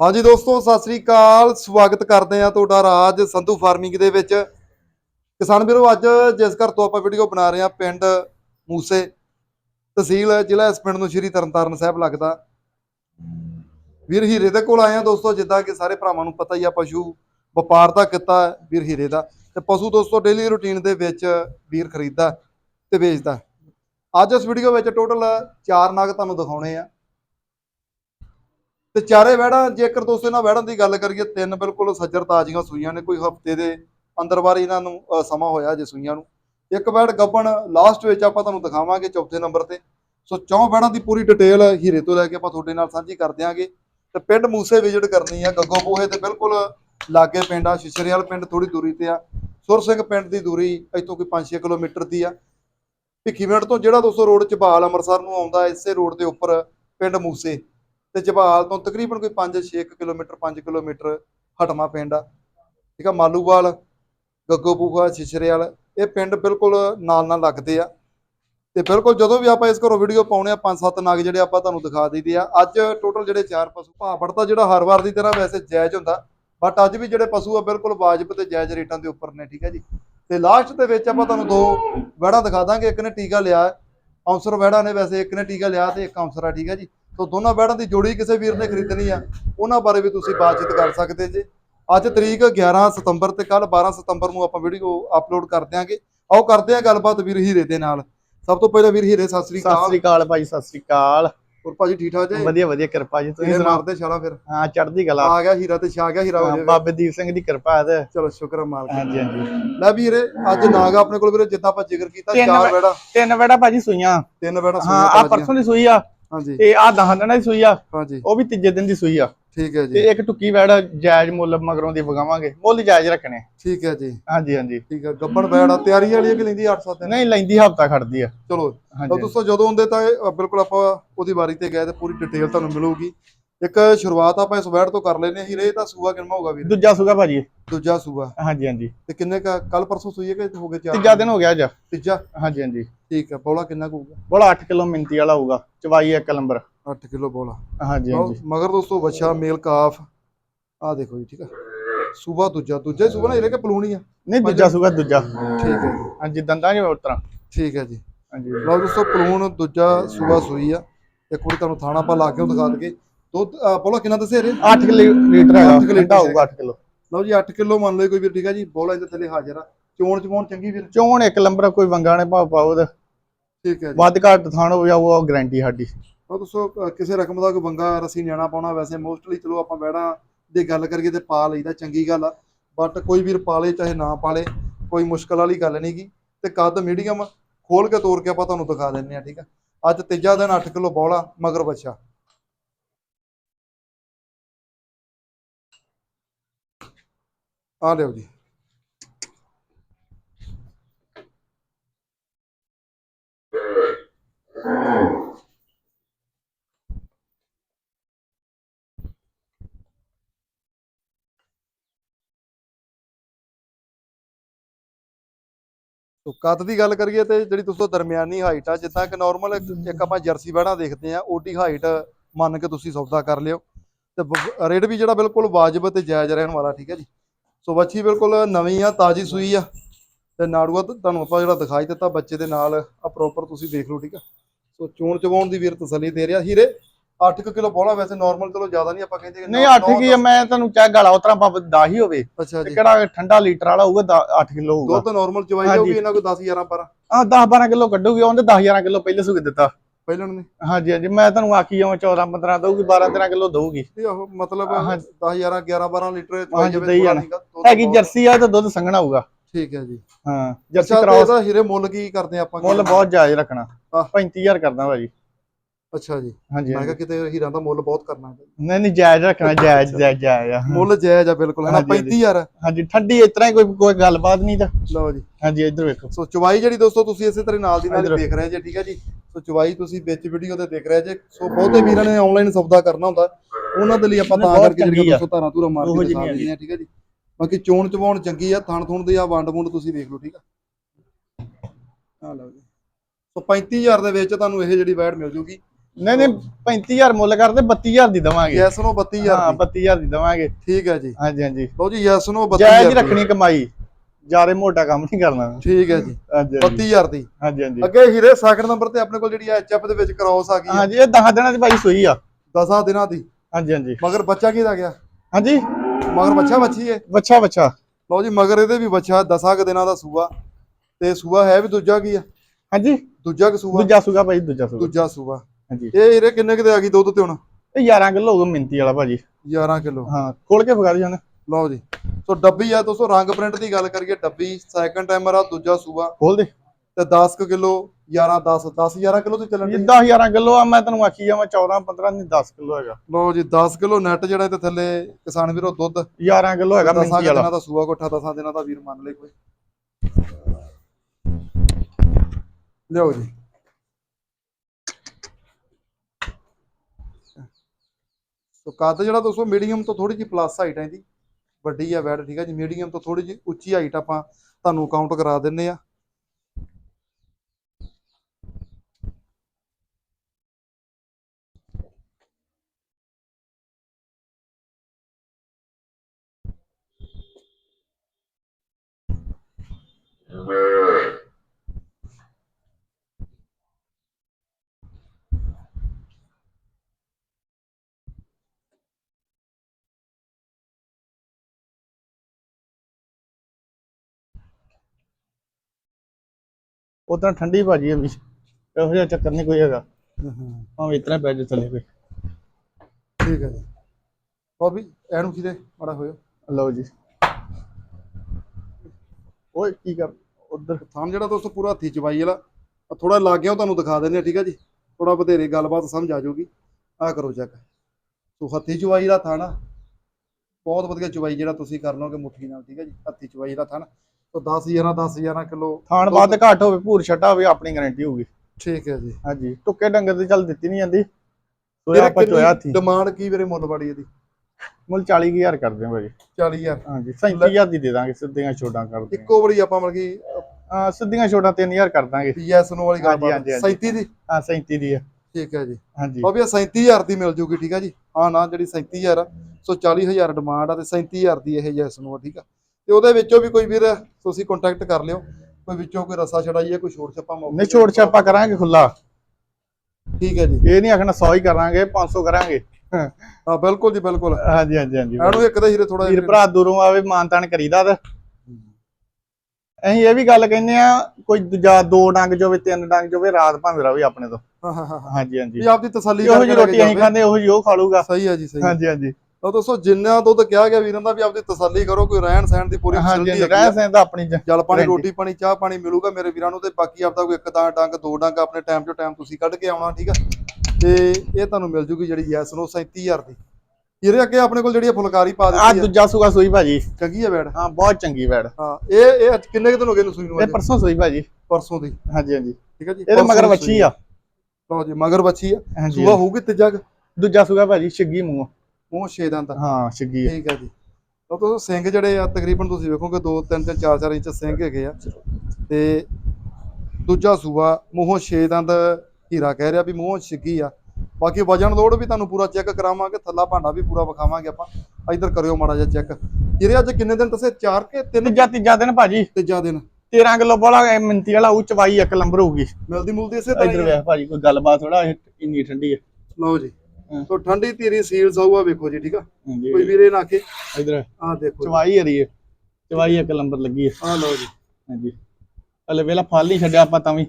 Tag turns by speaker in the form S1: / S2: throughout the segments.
S1: ਹਾਂਜੀ ਦੋਸਤੋ, ਸਤਿ ਸ੍ਰੀ ਅਕਾਲ। ਸਵਾਗਤ ਕਰਦੇ ਆ ਤੁਹਾਡਾ ਰਾਜ ਸੰਧੂ ਫਾਰਮਿੰਗ ਦੇ ਵਿੱਚ। ਕਿਸਾਨ ਵੀਰੋ, ਅੱਜ ਜਿਸ ਘਰ ਤੋਂ ਆਪਾਂ ਵੀਡੀਓ ਬਣਾ ਰਹੇ ਆ ਪਿੰਡ ਮੂਸੇ ਤਹਿਸੀਲ, ਜ਼ਿਲ੍ਹਾ ਇਸ ਪਿੰਡ ਨੂੰ ਸ਼੍ਰੀ ਤਰਨਤਾਰਨ ਸਾਹਿਬ ਲੱਗਦਾ। ਵੀਰ ਹੀਰੇ ਦੇ ਕੋਲ ਆਏ ਆ ਦੋਸਤੋ, ਜਿੱਦਾਂ ਕਿ ਸਾਰੇ ਭਰਾਵਾਂ ਨੂੰ ਪਤਾ ਹੀ ਆ, ਪਸ਼ੂ ਵਪਾਰ ਦਾ ਕਿੱਤਾ ਵੀਰ ਹੀਰੇ ਦਾ। ਤੇ ਪਸ਼ੂ ਦੋਸਤੋ ਡੇਲੀ ਰੁਟੀਨ ਦੇ ਵਿੱਚ ਵੀਰ ਖਰੀਦਦਾ ਤੇ ਵੇਚਦਾ। ਅੱਜ ਇਸ ਵੀਡੀਓ ਵਿੱਚ ਟੋਟਲ 4 ਨਗ ਤੁਹਾਨੂੰ ਦਿਖਾਉਣੇ ਆ। ਤੇ ਚਾਰੇ ਵਹਿੜਾਂ, ਜੇਕਰ ਦੋਸਤੋ ਇਹਨਾਂ ਵਹਿੜਾਂ ਦੀ ਗੱਲ ਕਰੀਏ, ਤਿੰਨ ਬਿਲਕੁਲ ਸੱਜਰ ਤਾਜ਼ੀਆਂ ਸੂਈਆਂ ਨੇ, ਕੋਈ ਹਫ਼ਤੇ ਦੇ ਅੰਦਰ ਬਾਰ ਇਹਨਾਂ ਨੂੰ ਸਮਾਂ ਹੋਇਆ ਜੇ ਸੂਈਆਂ ਨੂੰ। ਇੱਕ ਵਹਿੜ ਗੱਬਣ ਲਾਸਟ ਵਿੱਚ ਆਪਾਂ ਤੁਹਾਨੂੰ ਦਿਖਾਵਾਂਗੇ ਚੌਥੇ ਨੰਬਰ ਤੇ। ਸੋ ਚੌਂ ਵਹਿੜਾਂ ਦੀ ਪੂਰੀ ਡਿਟੇਲ ਹੀਰੇ ਤੋਂ ਲੈ ਕੇ ਆਪਾਂ ਤੁਹਾਡੇ ਨਾਲ ਸਾਂਝੀ ਕਰ ਦਿਆਂਗੇ। ਤੇ ਪਿੰਡ ਮੂਸੇ ਵਿਜ਼ਿਟ ਕਰਨੀ ਆ, ਗੱਗੋ ਪੋਹੇ ਤੇ ਬਿਲਕੁਲ ਲਾਗੇ ਪਿੰਡ ਆ ਸ਼ਿਸ਼ਰੀਵਾਲ ਪਿੰਡ ਥੋੜੀ ਦੂਰੀ ਤੇ ਆ। ਸੁਰ ਸਿੰਘ ਪਿੰਡ ਦੀ ਦੂਰੀ ਇੱਥੋਂ ਕੋਈ 5-6 ਕਿਲੋਮੀਟਰ ਦੀ ਆ। ਭਿੱਖੀ ਮਿੰਟ ਤੋਂ ਜਿਹੜਾ ਦੋਸਤੋ ਰੋਡ ਚਬਾਲ ਅੰਮ੍ਰਿਤਸਰ ਨੂੰ ਆਉਂਦਾ, ਇਸੇ ਰੋਡ ਦੇ ਉੱਪਰ ਪਿੰਡ ਮੂਸੇ। ਤੇ ਜਵਾਲ ਤੋਂ ਤਕਰੀਬਨ ਕੋਈ 5-6 ਕਿਲੋਮੀਟਰ 5 ਕਿਲੋਮੀਟਰ ਹਟਮਾ ਪਿੰਡ ਆ। ਠੀਕ ਆ, ਮਾਲੂਵਾਲ ਗੱਗੋਪੂਖਾ ਛਿਛਰੇਵਾਲ, ਇਹ ਪਿੰਡ ਬਿਲਕੁਲ ਨਾਲ ਨਾਲ ਲੱਗਦੇ ਆ। ਤੇ ਬਿਲਕੁਲ ਜਦੋਂ ਵੀ ਆਪਾਂ ਇਸ ਘਰੋਂ ਵੀਡੀਓ ਪਾਉਣੇ ਆ, ਪੰਜ ਸੱਤ ਨਾਗ ਜਿਹੜੇ ਆਪਾਂ ਤੁਹਾਨੂੰ ਦਿਖਾ ਦਈਦੇ ਆ। ਅੱਜ ਟੋਟਲ ਜਿਹੜੇ ਚਾਰ ਪਸ਼ੂ, ਭਾਅ ਤਾਂ ਜਿਹੜਾ ਹਰ ਵਾਰ ਦੀ ਤਰ੍ਹਾਂ ਵੈਸੇ ਜਾਇਜ਼ ਹੁੰਦਾ ਬਟ ਅੱਜ ਵੀ ਜਿਹੜੇ ਪਸ਼ੂ ਆ ਬਿਲਕੁਲ ਵਾਜਬ ਤੇ ਜਾਇਜ਼ ਰੇਟਾਂ ਦੇ ਉੱਪਰ ਨੇ, ਠੀਕ ਹੈ ਜੀ। ਤੇ ਲਾਸਟ ਦੇ ਵਿੱਚ ਆਪਾਂ ਤੁਹਾਨੂੰ ਦੋ ਵੜਾ ਦਿਖਾ ਦਾਂਗੇ, ਇੱਕ ਨੇ ਟੀਕਾ ਲਿਆ ਆਉਂਸਰ ਵੜਾ ਨੇ ਵੈਸੇ ਇੱਕ ਨੇ ਟੀਕਾ ਲਿਆ ਤੇ ਇੱਕ ਆਉਂਸਰ ਆ, ਠੀਕ ਹੈ ਜੀ। ਸੋ ਦੋਨਾਂ ਬੈੜਾਂ ਦੀ ਜੋੜੀ ਕਿਸੇ ਵੀਰ ਨੇ ਖਰੀਦਣੀ ਆ ਉਹਨਾਂ ਬਾਰੇ ਵੀ ਤੁਸੀਂ ਬਾਤਚੀਤ ਕਰ ਸਕਦੇ ਜੇ। ਅੱਜ ਤਰੀਕ 11 ਸਤੰਬਰ ਤੇ ਕੱਲ 12 ਸਤੰਬਰ ਨੂੰ ਆਪਾਂ ਵੀਡੀਓ ਅਪਲੋਡ ਕਰ ਦਿਆਂਗੇ। ਆਓ ਕਰਦੇ ਆ ਗੱਲਬਾਤ ਵੀਰ ਹੀਰੇ ਦੇ ਨਾਲ। ਸਭ ਤੋਂ ਪਹਿਲਾਂ ਵੀਰ ਹੀਰੇ ਸਤਿ ਸ੍ਰੀ
S2: ਸਤਿ
S1: ਅਕਾਲ
S2: ਸ੍ਰੀ ਅਕਾਲ ਭਾਈ ਸਤਿ ਸ੍ਰੀ ਅਕਾਲ।
S1: ਹੋਰ ਭਾਜੀ ਠੀਕ ਠਾਕ ਜੀ?
S2: ਵਧੀਆ ਵਧੀਆ ਕਿਰਪਾ ਜੀ ਤੁਸੀਂ
S1: ਮਾਰਦੇ ਛਾਲਾ ਫਿਰ।
S2: ਹਾਂ ਚੜ੍ਹਦੀ ਕਲਾ।
S1: ਆ ਗਿਆ ਹੀਰਾ ਤੇ ਛਾ ਗਿਆ ਹੀਰਾ ਹੋ ਜਾਵੇ
S2: ਬਾਬੇ ਦੀਪ ਸਿੰਘ ਦੀ ਕਿਰਪਾ ਹੈ ਤੇ।
S1: ਚਲੋ ਸ਼ੁਕਰ ਮਾਲਕ।
S2: ਹਾਂਜੀ ਹਾਂਜੀ।
S1: ਲੈ ਵੀਰੇ ਅੱਜ ਨਾਗ ਆਪਣੇ ਕੋਲ ਵੀਰੇ ਜਿੱਦਾਂ ਆਪਾਂ ਜ਼ਿਕਰ ਕੀਤਾ ਚਾਰ
S2: ਵੈ-
S1: ਬੈੜਾ।
S2: ਤਿੰਨ ਵੜਾ ਭਾਜੀ ਸੂਈਆਂ।
S1: ਤਿੰਨ ਬੈੜਾ
S2: ਹਾਂ ਆ ਪਰਸੋਂ ਦੀ ਸੂਈ ਆ।
S1: ਹਾਂਜੀ।
S2: ਤੇ ਆ ਦਹਨਾਂ ਦੀ ਸੂਈ ਆ।
S1: ਹਾਂਜੀ।
S2: ਉਹ ਵੀ ਤੀਜੇ ਦਿਨ ਦੀ ਸੂਈ ਆ।
S1: ਠੀਕ ਹੈ
S2: ਤੇ
S1: ਜੀ
S2: ਇੱਕ ਟੁੱਕੀ ਵੜ ਜਾਇਜ਼ ਮੁੱਲ ਮਗਰੋਂ ਦੀ ਵਗਾਵਾਂਗੇ। ਮੁੱਲ ਜਾਇਜ਼ ਰੱਖਣੇ।
S1: ਠੀਕ ਹੈ ਜੀ।
S2: ਹਾਂਜੀ ਹਾਂਜੀ।
S1: ਠੀਕ ਹੈ। ਗੱਬਣ ਬੈੜਾ ਤਿਆਰੀ ਵਾਲੀ ਕਿ ਲੈਂਦੀ 800 ਦਿਨ?
S2: ਨਹੀਂ ਲੈਂਦੀ ਹਫਤਾ ਖੜਦੀ ਆ।
S1: ਚਲੋ। ਤਾਂ ਦੋਸਤੋ ਜਦੋਂ ਹੁੰਦੇ ਤਾਂ ਬਿਲਕੁਲ ਆਪਾਂ ਉਹਦੀ ਵਾਰੀ ਤੇ ਗਏ ਤੇ ਪੂਰੀ ਡਿਟੇਲ ਤੁਹਾਨੂੰ ਮਿਲੂਗੀ। ਇੱਕ ਸ਼ੁਰੂਆਤ ਆਪਾਂ ਇਸ ਵੈੜ ਤੋਂ ਕਰ ਲੈਨੇ ਹੀਰੇ ਇਹ ਤਾਂ ਸੂਆ ਕਿੰਨਾ ਹੋਗਾ ਵੀਰ?
S2: ਦੂਜਾ ਸੂਗਾ ਭਾਜੀ।
S1: ਦੂਜਾ ਸੂਆ।
S2: ਹਾਂਜੀ ਹਾਂਜੀ।
S1: ਤੇ ਕਿੰਨੇ ਕੱਲ ਪਰਸੋਂ ਸੂਈ ਹੈ ਕਿ ਹੋ ਗਏ ਚਾਰ?
S2: ਤੀਜਾ ਦਿਨ ਹੋ ਗਿਆ ਅੱਜ।
S1: ਤੀਜਾ?
S2: ਹਾਂਜੀ ਹਾਂਜੀ।
S1: ਠੀਕ ਹੈ ਬੋਲਾ ਕਿੰਨਾ ਹੋਊਗਾ?
S2: ਬੋਲਾ 8 ਕਿਲੋ ਮਿੰਤੀ ਵਾਲਾ ਹੋਊਗਾ ਚਵਾਈ ਇੱਕ ਨੰਬਰ।
S1: 8 ਕਿਲੋ ਬੋਲਾ।
S2: ਹਾਂਜੀ ਹਾਂਜੀ।
S1: ਮਗਰ ਦੋਸਤੋ ਬੱਚਾ ਮੇਲ ਕਾਫ ਆ ਦੇਖੋ ਜੀ ਠੀਕ ਹੈ ਸੂਬਾ ਦੂਜਾ ਦੂਜਾ ਹੀ ਸੂਬਾ ਨਾ ਇਹਦੇ ਕਿ ਪਲੂਣੀ ਆ।
S2: ਨਹੀਂ ਦੂਜਾ ਸੂਗਾ ਦੂਜਾ।
S1: ਠੀਕ ਹੈ।
S2: ਹਾਂਜੀ ਦੰਦਾਂ ਜਿਹਾ ਉਤਰਾ।
S1: ਠੀਕ ਹੈ ਜੀ।
S2: ਹਾਂਜੀ।
S1: ਲਓ ਦੋਸਤੋ ਪਲੂਣ ਦੂਜਾ ਸੂਬਾ ਸੂਈ ਆ। ਇੱਕ ਵਾਰੀ ਤੁਹਾਨੂੰ ਥਾਣਾ ਪਾ ਲਾ ਕੇ ਦਿਖਾ ਦਈਏ। ਦੁੱਧ ਬੋਲਾ ਕਿੰਨਾ ਦੱਸਿਆ ਰੇ
S2: 8 ਲੀਟਰ ਹੈਗਾ।
S1: ਅੱਠ ਕੁ ਲੀਟਰ
S2: ਠੰਡਾ ਹੋਊਗਾ 8 ਕਿਲੋ।
S1: ਲਓ ਜੀ 8 ਕਿਲੋ ਮੰਨ ਲਓ ਕੋਈ ਵੀਰ ਠੀਕ ਜੀ ਬੋਲਾ ਇਹਦੇ ਥੱਲੇ ਹਾਜ਼ਰ ਆ। ਚੋਣ ਚਮੋਣ ਚੰਗੀ ਵੀਰ?
S2: ਚੋਣ ਇੱਕ ਲੰਬਰ ਕੋਈ ਵੰਗਾ ਨੇ ਭਾਵ ਤੇ
S1: ਠੀਕ ਹੈ ਜੀ।
S2: ਵੱਧ ਘੱਟ ਥਾਣ ਹੋ ਜਾਊ ਉਹ ਗਾਰੰਟੀ ਸਾਡੀ।
S1: ਉਹ ਦੱਸੋ ਕਿਸੇ ਰਕਮ ਦਾ ਕੋਈ ਬੰਗਾ ਰਸੀ ਨਿਆਣਾ ਪਾਉਣਾ ਵੈਸੇ ਮੋਸਟਲੀ ਚਲੋ ਆਪਾਂ ਬੈੜਾ ਦੀ ਗੱਲ ਕਰੀਏ ਤੇ ਪਾ ਲਈਦਾ ਚੰਗੀ ਗੱਲ ਆ। ਬਟ ਕੋਈ ਵੀਰ ਪਾਲੇ ਚਾਹੇ ਨਾ ਪਾਲੇ ਕੋਈ ਮੁਸ਼ਕਲ ਵਾਲੀ ਗੱਲ ਨਹੀਂਗੀ ਤੇ ਕੱਦ ਮੀਡੀਅਮ ਖੋਲ ਕੇ ਤੋੜ ਕੇ ਆਪਾਂ ਤੁਹਾਨੂੰ ਦਿਖਾ ਦਿੰਨੇ ਆ ਠੀਕ ਆ। ਅੱਜ ਤੀਜਾ ਦਿਨ 8 ਕਿਲੋ ਬੌਲਾ ਮਗਰ ਬੱਚਾ ਆ ਲਿਓ ਜੀ। ਤੋ ਕੱਦ ਦੀ ਗੱਲ ਕਰੀਏ ਤੇ ਜਿਹੜੀ ਤੁਸੀਂ ਦਰਮਿਆਨੀ ਹਾਈਟ ਆ, ਜਿੱਦਾਂ ਕਿ ਨਾਰਮਲ ਇੱਕ ਆਪਾਂ ਜਰਸੀ ਬਹਿਣਾ ਦੇਖਦੇ ਆ ਓਡੀ ਹਾਈਟ ਮੰਨ ਕੇ ਤੁਸੀਂ ਸੌਦਾ ਕਰ ਲਿਓ। ਤੇ ਰੇਟ ਵੀ ਜਿਹੜਾ ਬਿਲਕੁਲ ਵਾਜਬ ਤੇ ਜਾਇਜ਼ ਰਹਿਣ ਵਾਲਾ, ਠੀਕ ਹੈ ਜੀ। ਸੋ ਬੱਚੀ ਬਿਲਕੁਲ ਨਵੀਂ ਆ ਤਾਜੀ ਸੂਈ ਆ। ਤੇ ਨਾੜੂਆ ਤੁਹਾਨੂੰ ਆਪਾਂ ਜਿਹੜਾ ਦਿਖਾਈ ਦਿੱਤਾ ਬੱਚੇ ਦੇ ਨਾਲ ਆ ਪ੍ਰੋਪਰ ਤੁਸੀਂ ਦੇਖ ਲਓ ਠੀਕ ਆ। ਸੋ ਚੋਣ ਚਵਾਉਣ ਦੀ ਵੀਰ ਤਸੱਲੀ ਦੇ ਰਿਹਾ ਹੀਰੇ। 8 ਕਿਲੋ ਬੋਲਾ ਵੈਸੇ ਨਾਰਮਲ ਚਲੋ ਜ਼ਿਆਦਾ ਨਹੀਂ ਆਪਾਂ ਕਹਿੰਦੇ ਕਿ
S2: ਨਹੀਂ
S1: ਨੌ-
S2: 8
S1: ਨੌ
S2: ਕੀ ਮੈਂ ਤੁਹਾਨੂੰ ਚਾਹ ਗਾਲਾ ਉਤਰਾ ਭਾਵੇਂ 10 ਹੀ ਹੋਵੇ।
S1: ਅੱਛਾ ਜੀ।
S2: ਕਿਹੜਾ ਠੰਡਾ ਲੀਟਰ ਵਾਲਾ ਹੋਊਗਾ 8 ਕਿਲੋ ਹੋਊਗਾ।
S1: ਦੁੱਧ ਨਾਰਮਲ ਚਵਾਈ
S2: ਹਾਂਜੀ।
S1: ਜਾਊਗੀ ਇਹਨਾਂ ਕੋਈ 10 11 12
S2: ਆ 10 12 ਕਿਲੋ ਕੱਢੂਗੀ ਉਹਨੇ 10 11 ਕਿਲੋ ਪਹਿਲੇ ਸੁਕ ਦਿੱਤਾ।
S1: ਪਹਿਲਾਂ ਨੇ
S2: ਹਾਂਜੀ ਹਾਂਜੀ। ਮੈਂ ਤੁਹਾਨੂੰ ਆਖੀ ਜਾਵਾਂ 14 15 ਦਊਗੀ 12 13 ਕਿਲੋ ਦਊਗੀ।
S1: ਤੇ ਉਹ ਮਤਲਬ
S2: ਹਾਂ।
S1: 10 11 11 12 ਲੀਟਰ
S2: ਹਾਂਜੀ, ਦਈ ਜਾਣਾ। ਹੈਗੀ ਜਰਸੀ ਆ ਤਾਂ ਦੁੱਧ ਸੰਘਣਾ ਹੋਊਗਾ।
S1: ਠੀਕ ਹੈ ਜੀ।
S2: ਹਾਂ ਜਰਸੀ ਕਰਾਉ
S1: ਇਹਦਾ ਹੀਰੇ ਮੁੱਲ ਕੀ ਕਰਦੇ ਆਪਾਂ?
S2: ਮੁੱਲ ਬਹੁਤ ਜਾਇਜ਼ ਰੱਖਣਾ।
S1: ਆਹ।
S2: 35000 ਕਰਦਾ ਭਾਜੀ।
S1: ਅੱਛਾ ਜੀ।
S2: ਹਾਂਜੀ
S1: ਮੈਂ ਕਿਹਾ ਕਿਤੇ ਹੀਰਾਂ ਦਾ ਮੁੱਲ ਬਹੁਤ ਕਰਨਾ
S2: ਨਹੀਂ ਨਹੀਂ ਜਾਇਜ਼ ਰੱਖਣਾ ਜਾਇਜ਼ ਜਾਇਜ਼ ਆ।
S1: ਮੁੱਲ ਜਾਇਜ਼ ਆ ਬਿਲਕੁਲ। ਹੈ ਨਾ?
S2: ਹਾਂਜੀ, ਹਾਂਜੀ।
S1: 35000
S2: ਹਾਂਜੀ ਠੰਡੀ ਇਸ ਤਰ੍ਹਾਂ ਕੋਈ ਕੋਈ ਗੱਲਬਾਤ ਨਹੀਂ ਤਾਂ।
S1: ਲਓ ਜੀ।
S2: ਹਾਂਜੀ ਇੱਧਰ ਵੇਖੋ।
S1: ਸੋ ਚਵਾਈ ਜਿਹੜੀ ਦੋਸਤੋ ਤੁਸੀਂ ਇਸੇ ਤਰ੍ਹਾਂ ਨਾਲ ਦੀ ਨਾਲ ਦੇਖ ਰਹੇ ਜੇ ਠੀਕ ਹੈ ਜੀ? ਸੋ ਚਵਾਈ ਤੁਸੀਂ ਵਿੱਚ ਵੀਡੀਓ ਤੇ ਦੇਖ ਰਹੇ ਜੇ ਸੋ ਬਹੁਤੇ ਵੀਰਾਂ ਨੇ ਆਨਲਾਈਨ ਸੌਦਾ ਕਰਨਾ ਹੁੰਦਾ ਉਹਨਾਂ ਦੇ ਲਈ ਆਪਾਂ ਤਾਂ ਕਰਕੇ ਜਿਹੜੀ
S2: ਚੰਗੀ ਆ।
S1: ਦੋਸਤੋ ਧਾਰਾਂ ਧੂਰਾ ਮਾਰ ਕੇ ਦਿਖਾ ਦਿੰਦੇ ਆ ਠੀਕ ਹੈ ਜੀ? ਬਾਕੀ ਚੋਣ ਚਵਾਉਣ ਚੰਗੀ ਆ ਥਣ ਥੁਣ ਦੀ ਆ ਵੰਡ ਵੁੰਡ ਤੁਸੀਂ ਦੇਖ ਲਓ ਠੀਕ ਆ? ਆ ਲਓ ਜੀ। ਸੋ 35000 ਦੇ ਵਿੱਚ ਤੁਹਾਨੂੰ ਇਹ ਜਿਹੜੀ ਵੈਡ ਮਿਲ ਜੂਗੀ।
S2: ਨਹੀਂ ਨਹੀਂ 35000 ਮੁੱਲ ਕਰਦੇ 32000 ਦੀ ਦਵਾਂਗੇ।
S1: ਯੈਸ ਨੋ 32000
S2: ਹਾਂ
S1: ਦੀ।
S2: 32000 ਦੀ ਦਵਾਂਗੇ।
S1: ਠੀਕ ਹੈ ਜੀ।
S2: ਹਾਂਜੀ ਹਾਂਜੀ।
S1: ਲਓ ਜੀ ਯੈਸ ਨੋ 32000
S2: ਜਾਇਜ਼। ਰੱਖਣੀ ਕਮਾਈ। ਜ਼ਿਆਦਾ ਮੋਟਾ ਕੰਮ ਨਹੀਂ ਕਰਨਾ।
S1: ਠੀਕ ਹੈ ਜੀ।
S2: ਹਾਂਜੀ ਹਾਂਜੀ।
S1: 32000 ਦੀ।
S2: ਹਾਂਜੀ ਹਾਂਜੀ।
S1: ਅੱਗੇ ਹੀਰੇ ਸੈਕੰਡ ਨੰਬਰ ਤੇ ਆਪਣੇ ਕੋਲ ਜਿਹੜੀ ਐਚਐਫ ਦੇ ਵਿੱਚ ਕ੍ਰਾਸ ਆ ਗਈ
S2: ਹਾਂਜੀ ਇਹ 10 ਦਿਨਾਂ ਦੀ ਭਾਈ ਸੂਈ ਆ।
S1: 10 ਦਿਨਾਂ ਦੀ।
S2: ਹਾਂਜੀ ਹਾਂਜੀ।
S1: ਮਗਰ ਬੱਚਾ ਕਿਹਦਾ ਗਿਆ?
S2: ਹਾਂਜੀ।
S1: ਮਗਰ ਬੱਚਾ ਬੱਚੀ ਹੈ
S2: ਬੱਚਾ ਬੱਚਾ।
S1: ਲਓ ਜੀ ਮਗਰ ਇਹਦੇ ਵੀ ਬੱਚਾ 10 ਕੁ ਦਿਨਾਂ ਦਾ ਸੂਆ। ਤੇ ਸੂਆ ਹੈ ਵੀ ਦੂਜਾ ਕੀ ਆ?
S2: ਹਾਂਜੀ।
S1: ਦੂਜਾ ਕਿ ਸੂਆ।
S2: ਦੂਜਾ ਸੂਗਾ ਭਾਈ ਦੂਜਾ ਸੂਗਾ
S1: ਦੂਜਾ ਸੂਆ।
S2: ਹਾਂਜੀ।
S1: ਇਹ ਹੀਰੇ ਕਿੰਨੇ ਕਿਤੇ ਆ ਗਈ ਦੁੱਧ ਤੇ ਹੁਣ?
S2: ਇਹ 11 ਕਿਲੋ ਹੋਊਗਾ ਮਿੰਤੀ ਵਾਲਾ ਭਾਜੀ।
S1: 11 ਕਿਲੋ।
S2: ਹਾਂ ਖੋਲ ਕੇ ਵਿਖਾ ਦੇ ਜਾਨ
S1: ਲਓ ਜੀ। ਸੋ ਡੱਬੀ ਆ ਦੋਸਤੋ ਰੰਗ ਪ੍ਰਿੰਟ ਦੀ ਗੱਲ ਕਰੀਏ ਡੱਬੀ ਸੈਕੰਡ ਟਾਈਮਰ ਆ ਦੂਜਾ ਸੂਆ
S2: ਖੋਲ ਦੇ।
S1: ਤੇ 10 ਕੁ ਕਿਲੋ 11 10 10 11 ਕਿਲੋ ਤੇ ਚੱਲਣ ਦੀ
S2: 10 11 ਕਿਲੋ ਆ ਮੈਂ ਤੈਨੂੰ ਆਖੀ ਜਾਵਾਂ 14 15 ਨਹੀਂ 10 ਕਿਲੋ ਹੈਗਾ।
S1: ਲਓ ਜੀ 10 ਕਿਲੋ ਨੈਟ ਜਿਹੜਾ ਇਹਦੇ ਥੱਲੇ ਕਿਸਾਨ ਵੀਰੋ ਦੁੱਧ।
S2: 11 ਕਿਲੋ ਹੈਗਾ
S1: 10
S2: ਮਿੰਤੀ ਵਾਲਾ।
S1: ਦਿਨਾਂ ਦਾ ਸੂਆ ਕੋਠਾ 10 ਦਿਨਾਂ ਦਾ ਵੀਰ ਮੰਨ ਲੈ ਕੋਈ। ਲਿਓ ਜੀ। ਸੋ ਕੱਦ ਜਿਹੜਾ ਦੋਸਤੋ ਮੀਡੀਅਮ ਤੋਂ ਥੋੜੀ ਜਿਹੀ ਪਲੱਸ ਹਾਈਟ ਹੈ ਇਹਦੀ। ਵੱਡੀ ਆ ਵੈਡ ਠੀਕ ਆ ਜੀ? ਮੀਡੀਅਮ ਤੋਂ ਥੋੜੀ ਜਿਹੀ ਉੱਚੀ ਹਾਈਟ ਆਪਾਂ ਤੁਹਾਨੂੰ ਕਾਊਂਟ ਕਰਾ ਦਿੰਨੇ ਆ।
S2: ਉਦਾਂ ਠੰਡੀ ਭਾਜੀ ਹੈ ਵੀ। ਇਹੋ ਜਿਹਾ ਚੱਕਰ ਨਹੀਂ ਕੋਈ ਹੈਗਾ। ਭਾਵੇਂ ਇਤਨਾ ਪੈ ਜਾ ਥੱਲੇ ਕੋਈ
S1: ਠੀਕ ਹੈ ਜੀ। ਹੋਰ ਵੀ ਐਨੂੰ ਕਿਤੇ ਮਾੜਾ ਹੋਇਆ
S2: ਲਓ ਜੀ। ਓਏ ਕੀ ਕਰ ਉਧਰ।
S1: ਥਾਨ ਜਿਹੜਾ ਦੋਸਤੋ ਪੂਰਾ ਹੱਥੀ ਚਵਾਈ ਵਾਲਾ ਥੋੜਾ ਲੱਗ ਗਿਆ ਤੁਹਾਨੂੰ ਦਿਖਾ ਦਿੰਦੇ ਆ ਠੀਕ ਹੈ ਜੀ। ਥੋੜਾ ਬਥੇਰੇ ਗੱਲਬਾਤ ਸਮਝ ਆ ਜਾਊਗੀ। ਆ ਕਰੋ ਚੈੱਕ ਸੋ ਹੱਥੀ ਚਵਾਈ ਦਾ ਥਾਣਾ। ਬਹੁਤ ਵਧੀਆ ਚਵਾਈ ਜਿਹੜਾ ਤੁਸੀਂ ਕਰ ਲਓਗੇ ਮੁੱਠੀ ਨਾਲ ਠੀਕ ਹੈ ਜੀ। ਹੱਥੀ ਚਵਾਈ ਦਾ ਥਾਣਾ। ਸੋ 10 11 10 11 ਕਿਲੋ
S2: ਥਾਣ ਵੱਧ ਘੱਟ ਹੋਵੇ ਭੂਰ ਛੱਟਾ ਹੋਵੇ ਆਪਣੀ ਗਾਰੰਟੀ ਹੋਊਗੀ।
S1: ਠੀਕ ਹੈ ਜੀ।
S2: ਹਾਂਜੀ ਟੁੱਕੇ ਡੰਗਰ ਦੀ ਚੱਲ ਦਿੱਤੀ ਨਹੀਂ ਜਾਂਦੀ। ਸੋਇਆ ਆਪਾਂ ਚੋਇਆ ਥੀ
S1: ਡਿਮਾਂਡ ਕੀ ਵੀਰੇ ਮੁੱਲ ਬਾੜੀ ਇਹਦੀ?
S2: ਮੁੱਲ 40000 ਕਰਦੇ ਹਾਂ ਭਾਜੀ।
S1: 40000
S2: ਹਾਂਜੀ 37000 ਦੀ ਦੇ ਦਾਂਗੇ ਸਿੱਧੀਆਂ ਛੋਟਾਂ ਕਰ ਦਾਂਗੇ
S1: ਇੱਕੋ ਵਾਰੀ ਆਪਾਂ ਮਤਲਬ ਕਿ
S2: ਹਾਂ ਸਿੱਧੀਆਂ ਛੋਟਾਂ 3000 ਕਰ ਦਾਂਗੇ।
S1: ਪੀਐਸ ਨੂੰ ਵਾਲੀ ਗੱਲ
S2: ਹਾਂਜੀ, ਹਾਂਜੀ।
S1: 37 ਦੀ?
S2: ਹਾਂ 37 ਦੀ ਹੈ
S1: ਠੀਕ ਹੈ ਜੀ।
S2: ਹਾਂਜੀ।
S1: ਉਹ ਵੀ 37000 ਦੀ ਮਿਲ ਜੂਗੀ ਠੀਕ ਆ ਜੀ? ਹਾਂ ਨਾ ਜਿਹੜੀ 37000 ਆ ਸੋ 40000 ਡਿਮਾਂਡ ਆ ਤੇ 37000 ਦੀ ਇਹ ਜੈਸ ਨੂੰ ਠੀਕ ਆ? ਤੇ ਉਹਦੇ ਵਿੱਚੋਂ ਵੀ ਕੋਈ ਵੀਰ ਤੁਸੀਂ ਕੰਟੈਕਟ ਕਰ ਲਿਓ ਕੋਈ ਵਿੱਚੋਂ ਕੋਈ ਰਸਾ ਛੜਾਈਏ ਕੋਈ ਛੋੜ ਛੱਪਾ ਮੌਕੇ
S2: ਨਹੀਂ ਛੋੜ ਛਾਪਾ ਕਰਾਂਗੇ ਖੁੱਲਾ
S1: ਠੀਕ ਹੈ ਜੀ।
S2: ਇਹ ਨਹੀਂ ਆਖਣਾ 100 ਹੀ ਕਰਾਂਗੇ 500 ਕਰਾਂਗੇ।
S1: ਹਾਂ ਬਿਲਕੁਲ ਜੀ ਬਿਲਕੁਲ।
S2: ਹਾਂਜੀ ਹਾਂਜੀ ਹਾਂਜੀ।
S1: ਇਹਨੂੰ ਇੱਕ ਦਾ ਹੀਰੇ ਥੋੜਾ
S2: ਵੀਰ ਭਰਾ ਦੂਰੋਂ ਆਵੇ ਮਾਨਤਾਨ ਕਰੀਦਾ ਤੇ। ਅਸੀਂ ਇਹ ਵੀ ਗੱਲ ਕਹਿੰਦੇ ਆ ਕੋਈ ਦੂਜਾ ਦੋ ਡੰਗ ਜੋਵੇ ਤਿੰਨ ਡੰਗ ਜੋਵੇ ਰਾਤ ਭਾਵੇਂ ਰਵੇ ਆਪਣੇ ਤੋਂ।
S1: ਹਾਂ ਹਾਂ ਹਾਂ
S2: ਹਾਂਜੀ ਹਾਂਜੀ।
S1: ਵੀ ਆਪਦੀ ਤਸੱਲੀ ਕਰਕੇ
S2: ਰੋਟੀ ਅਸੀਂ। ਖਾਂਦੇ ਉਹੋ ਜੀ ਉਹ ਖਾ ਲੂਗਾ
S1: ਸਹੀ ਹੈ ਜੀ ਸਹੀ
S2: ਹਾਂਜੀ ਹਾਂਜੀ।
S1: ਤਾਂ ਦੋਸਤੋ ਜਿੰਨਾ ਦੁੱਧ ਕਿਹਾ ਗਿਆ ਵੀਰਾਂ ਦਾ ਵੀ ਆਪਦੀ ਤਸੱਲੀ ਕਰੋ ਕੋਈ ਰਹਿਣ ਸਹਿਣ ਦੀ ਪੂਰੀ ਫੈਸਿਲਿਟੀ
S2: ਹਾਂਜੀ
S1: ਹੈਗੀ
S2: ਰਹਿ
S1: ਆ।
S2: ਸੈਂਦਾ ਆਪਣੀ ਚ
S1: ਜਲ ਪਾਣੀ। ਰੋਟੀ ਪਾਣੀ ਚਾਹ ਪਾਣੀ ਮਿਲੂਗਾ ਮੇਰੇ ਵੀਰਾਂ ਨੂੰ ਤੇ ਬਾਕੀ ਆਪਦਾ ਕੋਈ ਇੱਕ ਤਾਂ ਡੰਗ ਦੋ ਡੰਗ ਆਪਣੇ ਟਾਈਮ ਤੋਂ ਟਾਈਮ ਤੁਸੀਂ ਕੱਢ ਕੇ ਆਉਣਾ ਠੀਕ ਆ? ਤੇ ਇਹ ਤੁਹਾਨੂੰ ਮਿਲ ਜੂਗੀ ਜਿਹੜੀ ਯੈਸ ਨੂੰ 37000 ਦੀ। ਇਹਦੇ ਅੱਗੇ ਆਪਣੇ ਕੋਲ ਜਿਹੜੀ ਫੁਲਕਾਰੀ ਪਾ ਦਿੱਤੀ ਆ।
S2: ਦੂਜਾ ਸੂਗਾ ਸੂਈ ਭਾਜੀ।
S1: ਚੰਗੀ ਆ ਬੈੜ
S2: ਹਾਂ ਬਹੁਤ ਚੰਗੀ ਵੈੜ
S1: ਹਾਂ ਇਹ ਇਹ ਕਿੰਨੇ ਦਿਨ ਹੋ ਗਏ ਨੂੰ ਸੂਈ ਨੂੰ
S2: ਇਹ? ਪਰਸੋਂ ਸੂਈ ਭਾਜੀ।
S1: ਪਰਸੋਂ ਦੀ।
S2: ਹਾਂਜੀ ਹਾਂਜੀ।
S1: ਠੀਕ ਹੈ ਜੀ
S2: ਇਹਦੇ ਮਗਰ
S1: ਦੀ
S2: ਵੱਛੀ ਆ।
S1: ਲਓ ਜੀ ਮਗਰ ਬੱਚੀ ਆ। ਸੂਆ ਹੋਊਗੀ ਤੀਜਾ?
S2: ਦੂਜਾ ਸੂਗਾ ਭਾਜੀ ਛਿੱਗੀ ਮੂੰਹ।
S1: ਮੂੰਹ ਛੇ ਦੰਦ
S2: ਹਾਂ ਛਿੱਗੀ।
S1: ਠੀਕ ਹੈ ਜੀ। ਤੋਂ ਸਿੰਘ ਜਿਹੜੇ ਆ ਤਕਰੀਬਨ ਤੁਸੀਂ ਵੇਖੋਗੇ 2 3 3 4 4 ਇੰਚ ਸਿੰਘ ਹੈਗੇ ਆ। ਤੇ ਦੂਜਾ ਸੂਆ ਮੂੰਹੋਂ ਛੇ ਦੰਦ ਹੀਰਾ ਕਹਿ ਰਿਹਾ ਵੀ ਮੂੰਹੋਂ ਛਿੱਗੀ ਆ। ਬਾਕੀ ਵਜਨ ਲੋਡ ਵੀ ਤੁਹਾਨੂੰ ਪੂਰਾ ਚੈੱਕ ਕਰਾਵਾਂਗੇ ਥੱਲਾ ਭਾਂਡਾ ਵੀ ਪੂਰਾ ਵਿਖਾਵਾਂਗੇ ਆਪਾਂ। ਇਧਰ ਕਰਿਓ ਮਾੜਾ ਜਿਹਾ ਚੈੱਕ। ਇਹਦੇ ਅੱਜ ਕਿੰਨੇ ਦਿਨ ਦੱਸੇ ਚਾਰ ਕੇ ਤਿੰਨ?
S2: ਤੀਜਾ ਤੀਜਾ ਦਿਨ ਭਾਜੀ।
S1: ਤੀਜਾ ਦਿਨ।
S2: 13 ਕਿਲੋ ਬੋਲਾ ਮਿੰਤੀ ਵਾਲਾ ਉਹ ਚਵਾਈ ਇੱਕ ਲੰਬਰ ਹੋਊਗੀ।
S1: ਮਿਲਦੀ ਮੁਲਦੀ ਇਸੇ ਤਰ੍ਹਾਂ
S2: ਇਧਰ। ਵੇਖ ਭਾਜੀ ਕੋਈ ਗੱਲਬਾਤ ਥੋੜਾ ਇੰਨੀ ਠੰਡੀ ਹੈ
S1: ਲਓ ਜੀ। ਸੋ ਠੰਡੀ ਧੀਰੀ ਸੀਲ ਸਾਊਆ ਵੇਖੋ ਜੀ ਠੀਕ ਆ? ਕੋਈ ਵੀਰੇ ਨਾ ਕੇ
S2: ਇਧਰ।
S1: ਆਹ ਦੇਖੋ
S2: ਚਵਾਈ ਹਰੀ ਹੈ ਚਵਾਈ ਇੱਕ ਲੰਬਰ ਲੱਗੀ ਹੈ
S1: ਆਹ ਲਓ ਜੀ।
S2: ਹਾਂਜੀ ਹਲੇ ਵੇਲਾ ਫਲ ਨਹੀਂ ਛੱਡਿਆ ਆਪਾਂ ਤਾਂ ਵੀ।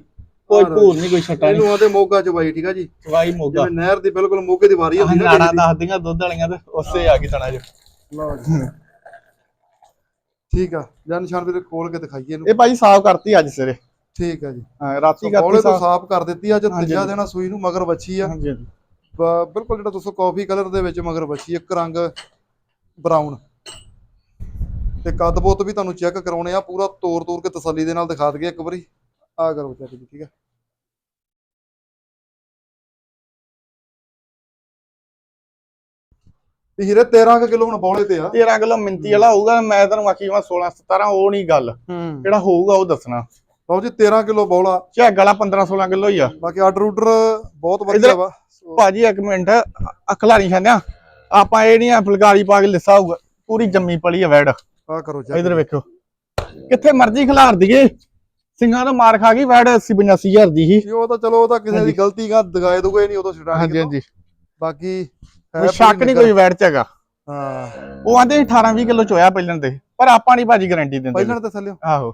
S2: ਕੋਈ
S1: ਹਾਂ।
S2: ਭੂਰ ਨਹੀਂ ਕੋਈ ਛੱਟਾ ਨਹੀਂ।
S1: ਇਹਨੂੰ ਆਦੇ ਮੋਗਾ ਚਵਾਈ ਠੀਕ ਆ ਜੀ?
S2: ਚਵਾਈ ਮੋਗਾ।
S1: ਜਿਵੇਂ ਨਹਿਰ ਦੀ ਬਿਲਕੁਲ ਮੋਗੇ ਦੀ ਵਾਰੀ ਹੁੰਦੀ ਨਾ
S2: ਨਾੜਾ ਦੱਸਦੀਆਂ ਦੁੱਧ ਵਾਲੀਆਂ ਤੇ ਉਸੇ ਆ ਗਈ ਤਣਾ ਜੋ।
S1: ਲਓ ਜੀ। ਠੀਕ ਆ। ਜਾਂ ਨਿਸ਼ਾਨ ਵੀਰੇ ਖੋਲ ਕੇ ਦਿਖਾਈਏ ਇਹਨੂੰ।
S2: ਇਹ ਭਾਜੀ ਸਾਫ਼ ਕਰਤੀ ਅੱਜ ਸਵੇਰੇ।
S1: ਠੀਕ ਆ ਜੀ।
S2: ਹਾਂ ਰਾਤੀ
S1: ਕੋਲੇ
S2: ਕਰਤੀ ਸਾਫ਼।
S1: ਕਰ ਦਿੱਤੀ ਆ ਅੱਜ ਤੀਜਾ। ਦੇਣਾ ਸੂਈ ਨੂੰ ਮਗਰ ਵੱਛੀ ਆ।
S2: ਹਾਂਜੀ।
S1: ਬਿਲਕੁਲ ਜਿਹੜਾ ਦੋਸਤੋ ਕਾਫੀ ਕਲਰ ਦੇ ਵਿੱਚ ਮਗਰ ਵੱਛੀ ਇੱਕ ਰੰਗ ਬਰਾਊਨ ਤੇ ਕੱਦ ਬੁੱਤ ਵੀ ਤੁਹਾਨੂੰ ਚੈੱਕ ਕਰਾਉਣੇ ਆ ਪੂਰਾ ਤੋੜ ਤੋੜ ਕੇ ਤਸੱਲੀ ਦੇ ਨਾਲ ਦਿਖਾ ਦਈਏ ਇੱਕ ਵਾਰੀ। ਆ ਕਰੋ ਚੈੱਕ ਜੀ ਠੀਕ ਆ? ਤੇ ਹੀਰੇ 13 ਕੁ ਕਿਲੋ ਹੁਣ ਬੌਲੇ ਤੇ ਆ।
S2: 13 ਕਿਲੋ ਮਿੰਤੀ ਵਾਲਾ ਹੋਊਗਾ ਮੈਂ ਤੁਹਾਨੂੰ ਆਖੀ ਮੈਂ 16 17 ਉਹ ਨਹੀਂ ਗੱਲ।
S1: ਹੂੰ।
S2: ਜਿਹੜਾ ਹੋਊਗਾ ਉਹ ਦੱਸਣਾ।
S1: ਲਓ ਜੀ 13 ਕਿਲੋ ਬੌਲਾ।
S2: ਝੱਗ ਵਾਲਾ 15 16 ਕਿਲੋ ਹੀ ਆ।
S1: ਬਾਕੀ ਆਰਡਰ ਆਰਡਰ ਬਹੁਤ ਵਧੀਆ ਵਾ।
S2: ਭਾਜੀ ਇੱਕ ਮਿੰਟ ਅਖਲਾ ਨਹੀਂ ਛਾਨਿਆ ਆਪਾਂ ਇਹ ਨਹੀਂ ਫੁਲਕਾਰੀ ਪਾ ਕੇ ਲਿੱਸਾ ਹੋਊਗਾ। ਪੂਰੀ ਜੰਮੀ ਪਲੀ ਆ ਵੈੜ।
S1: ਆਹ ਕਰੋ ਚੈੱਕ
S2: ਇਧਰ ਵੇਖੋ ਕਿੱਥੇ ਮਰਜ਼ੀ ਖਿਲਾਰ ਦਈਏ। ਸਿੰਘਾਂ ਤੋਂ ਮਾਰ ਖਾ ਗਈ ਵੈੜ 80 85000 ਦੀ ਸੀ।
S1: ਜੀ, ਉਹ ਤਾਂ ਚਲੋ ਉਹ ਤਾਂ ਕਿਸੇ ਦੀ। ਗਲਤੀ ਗਾ ਦਗਾਏ ਦੁਗੇ ਨਹੀਂ ਉਦੋਂ ਛਡਾਣੀ
S2: ਹਾਂਜੀ ਹਾਂਜੀ।
S1: ਬਾਕੀ ਹੈ
S2: ਕੋਈ ਸ਼ੱਕ ਨਹੀਂ। ਕੋਈ ਵੈੜ ਚ ਹੈਗਾ।
S1: ਹਾਂ।
S2: ਉਹ ਆਂਦੇ 18 20 ਕਿਲੋ ਚੋਇਆ ਪਹਿਲਣ ਦੇ ਪਰ ਆਪਾਂ ਨਹੀਂ ਭਾਜੀ ਗਾਰੰਟੀ ਦਿੰਦੇ
S1: ਪਹਿਲਾਂ ਤੇ ਥੱਲੇ
S2: ਆਹੋ।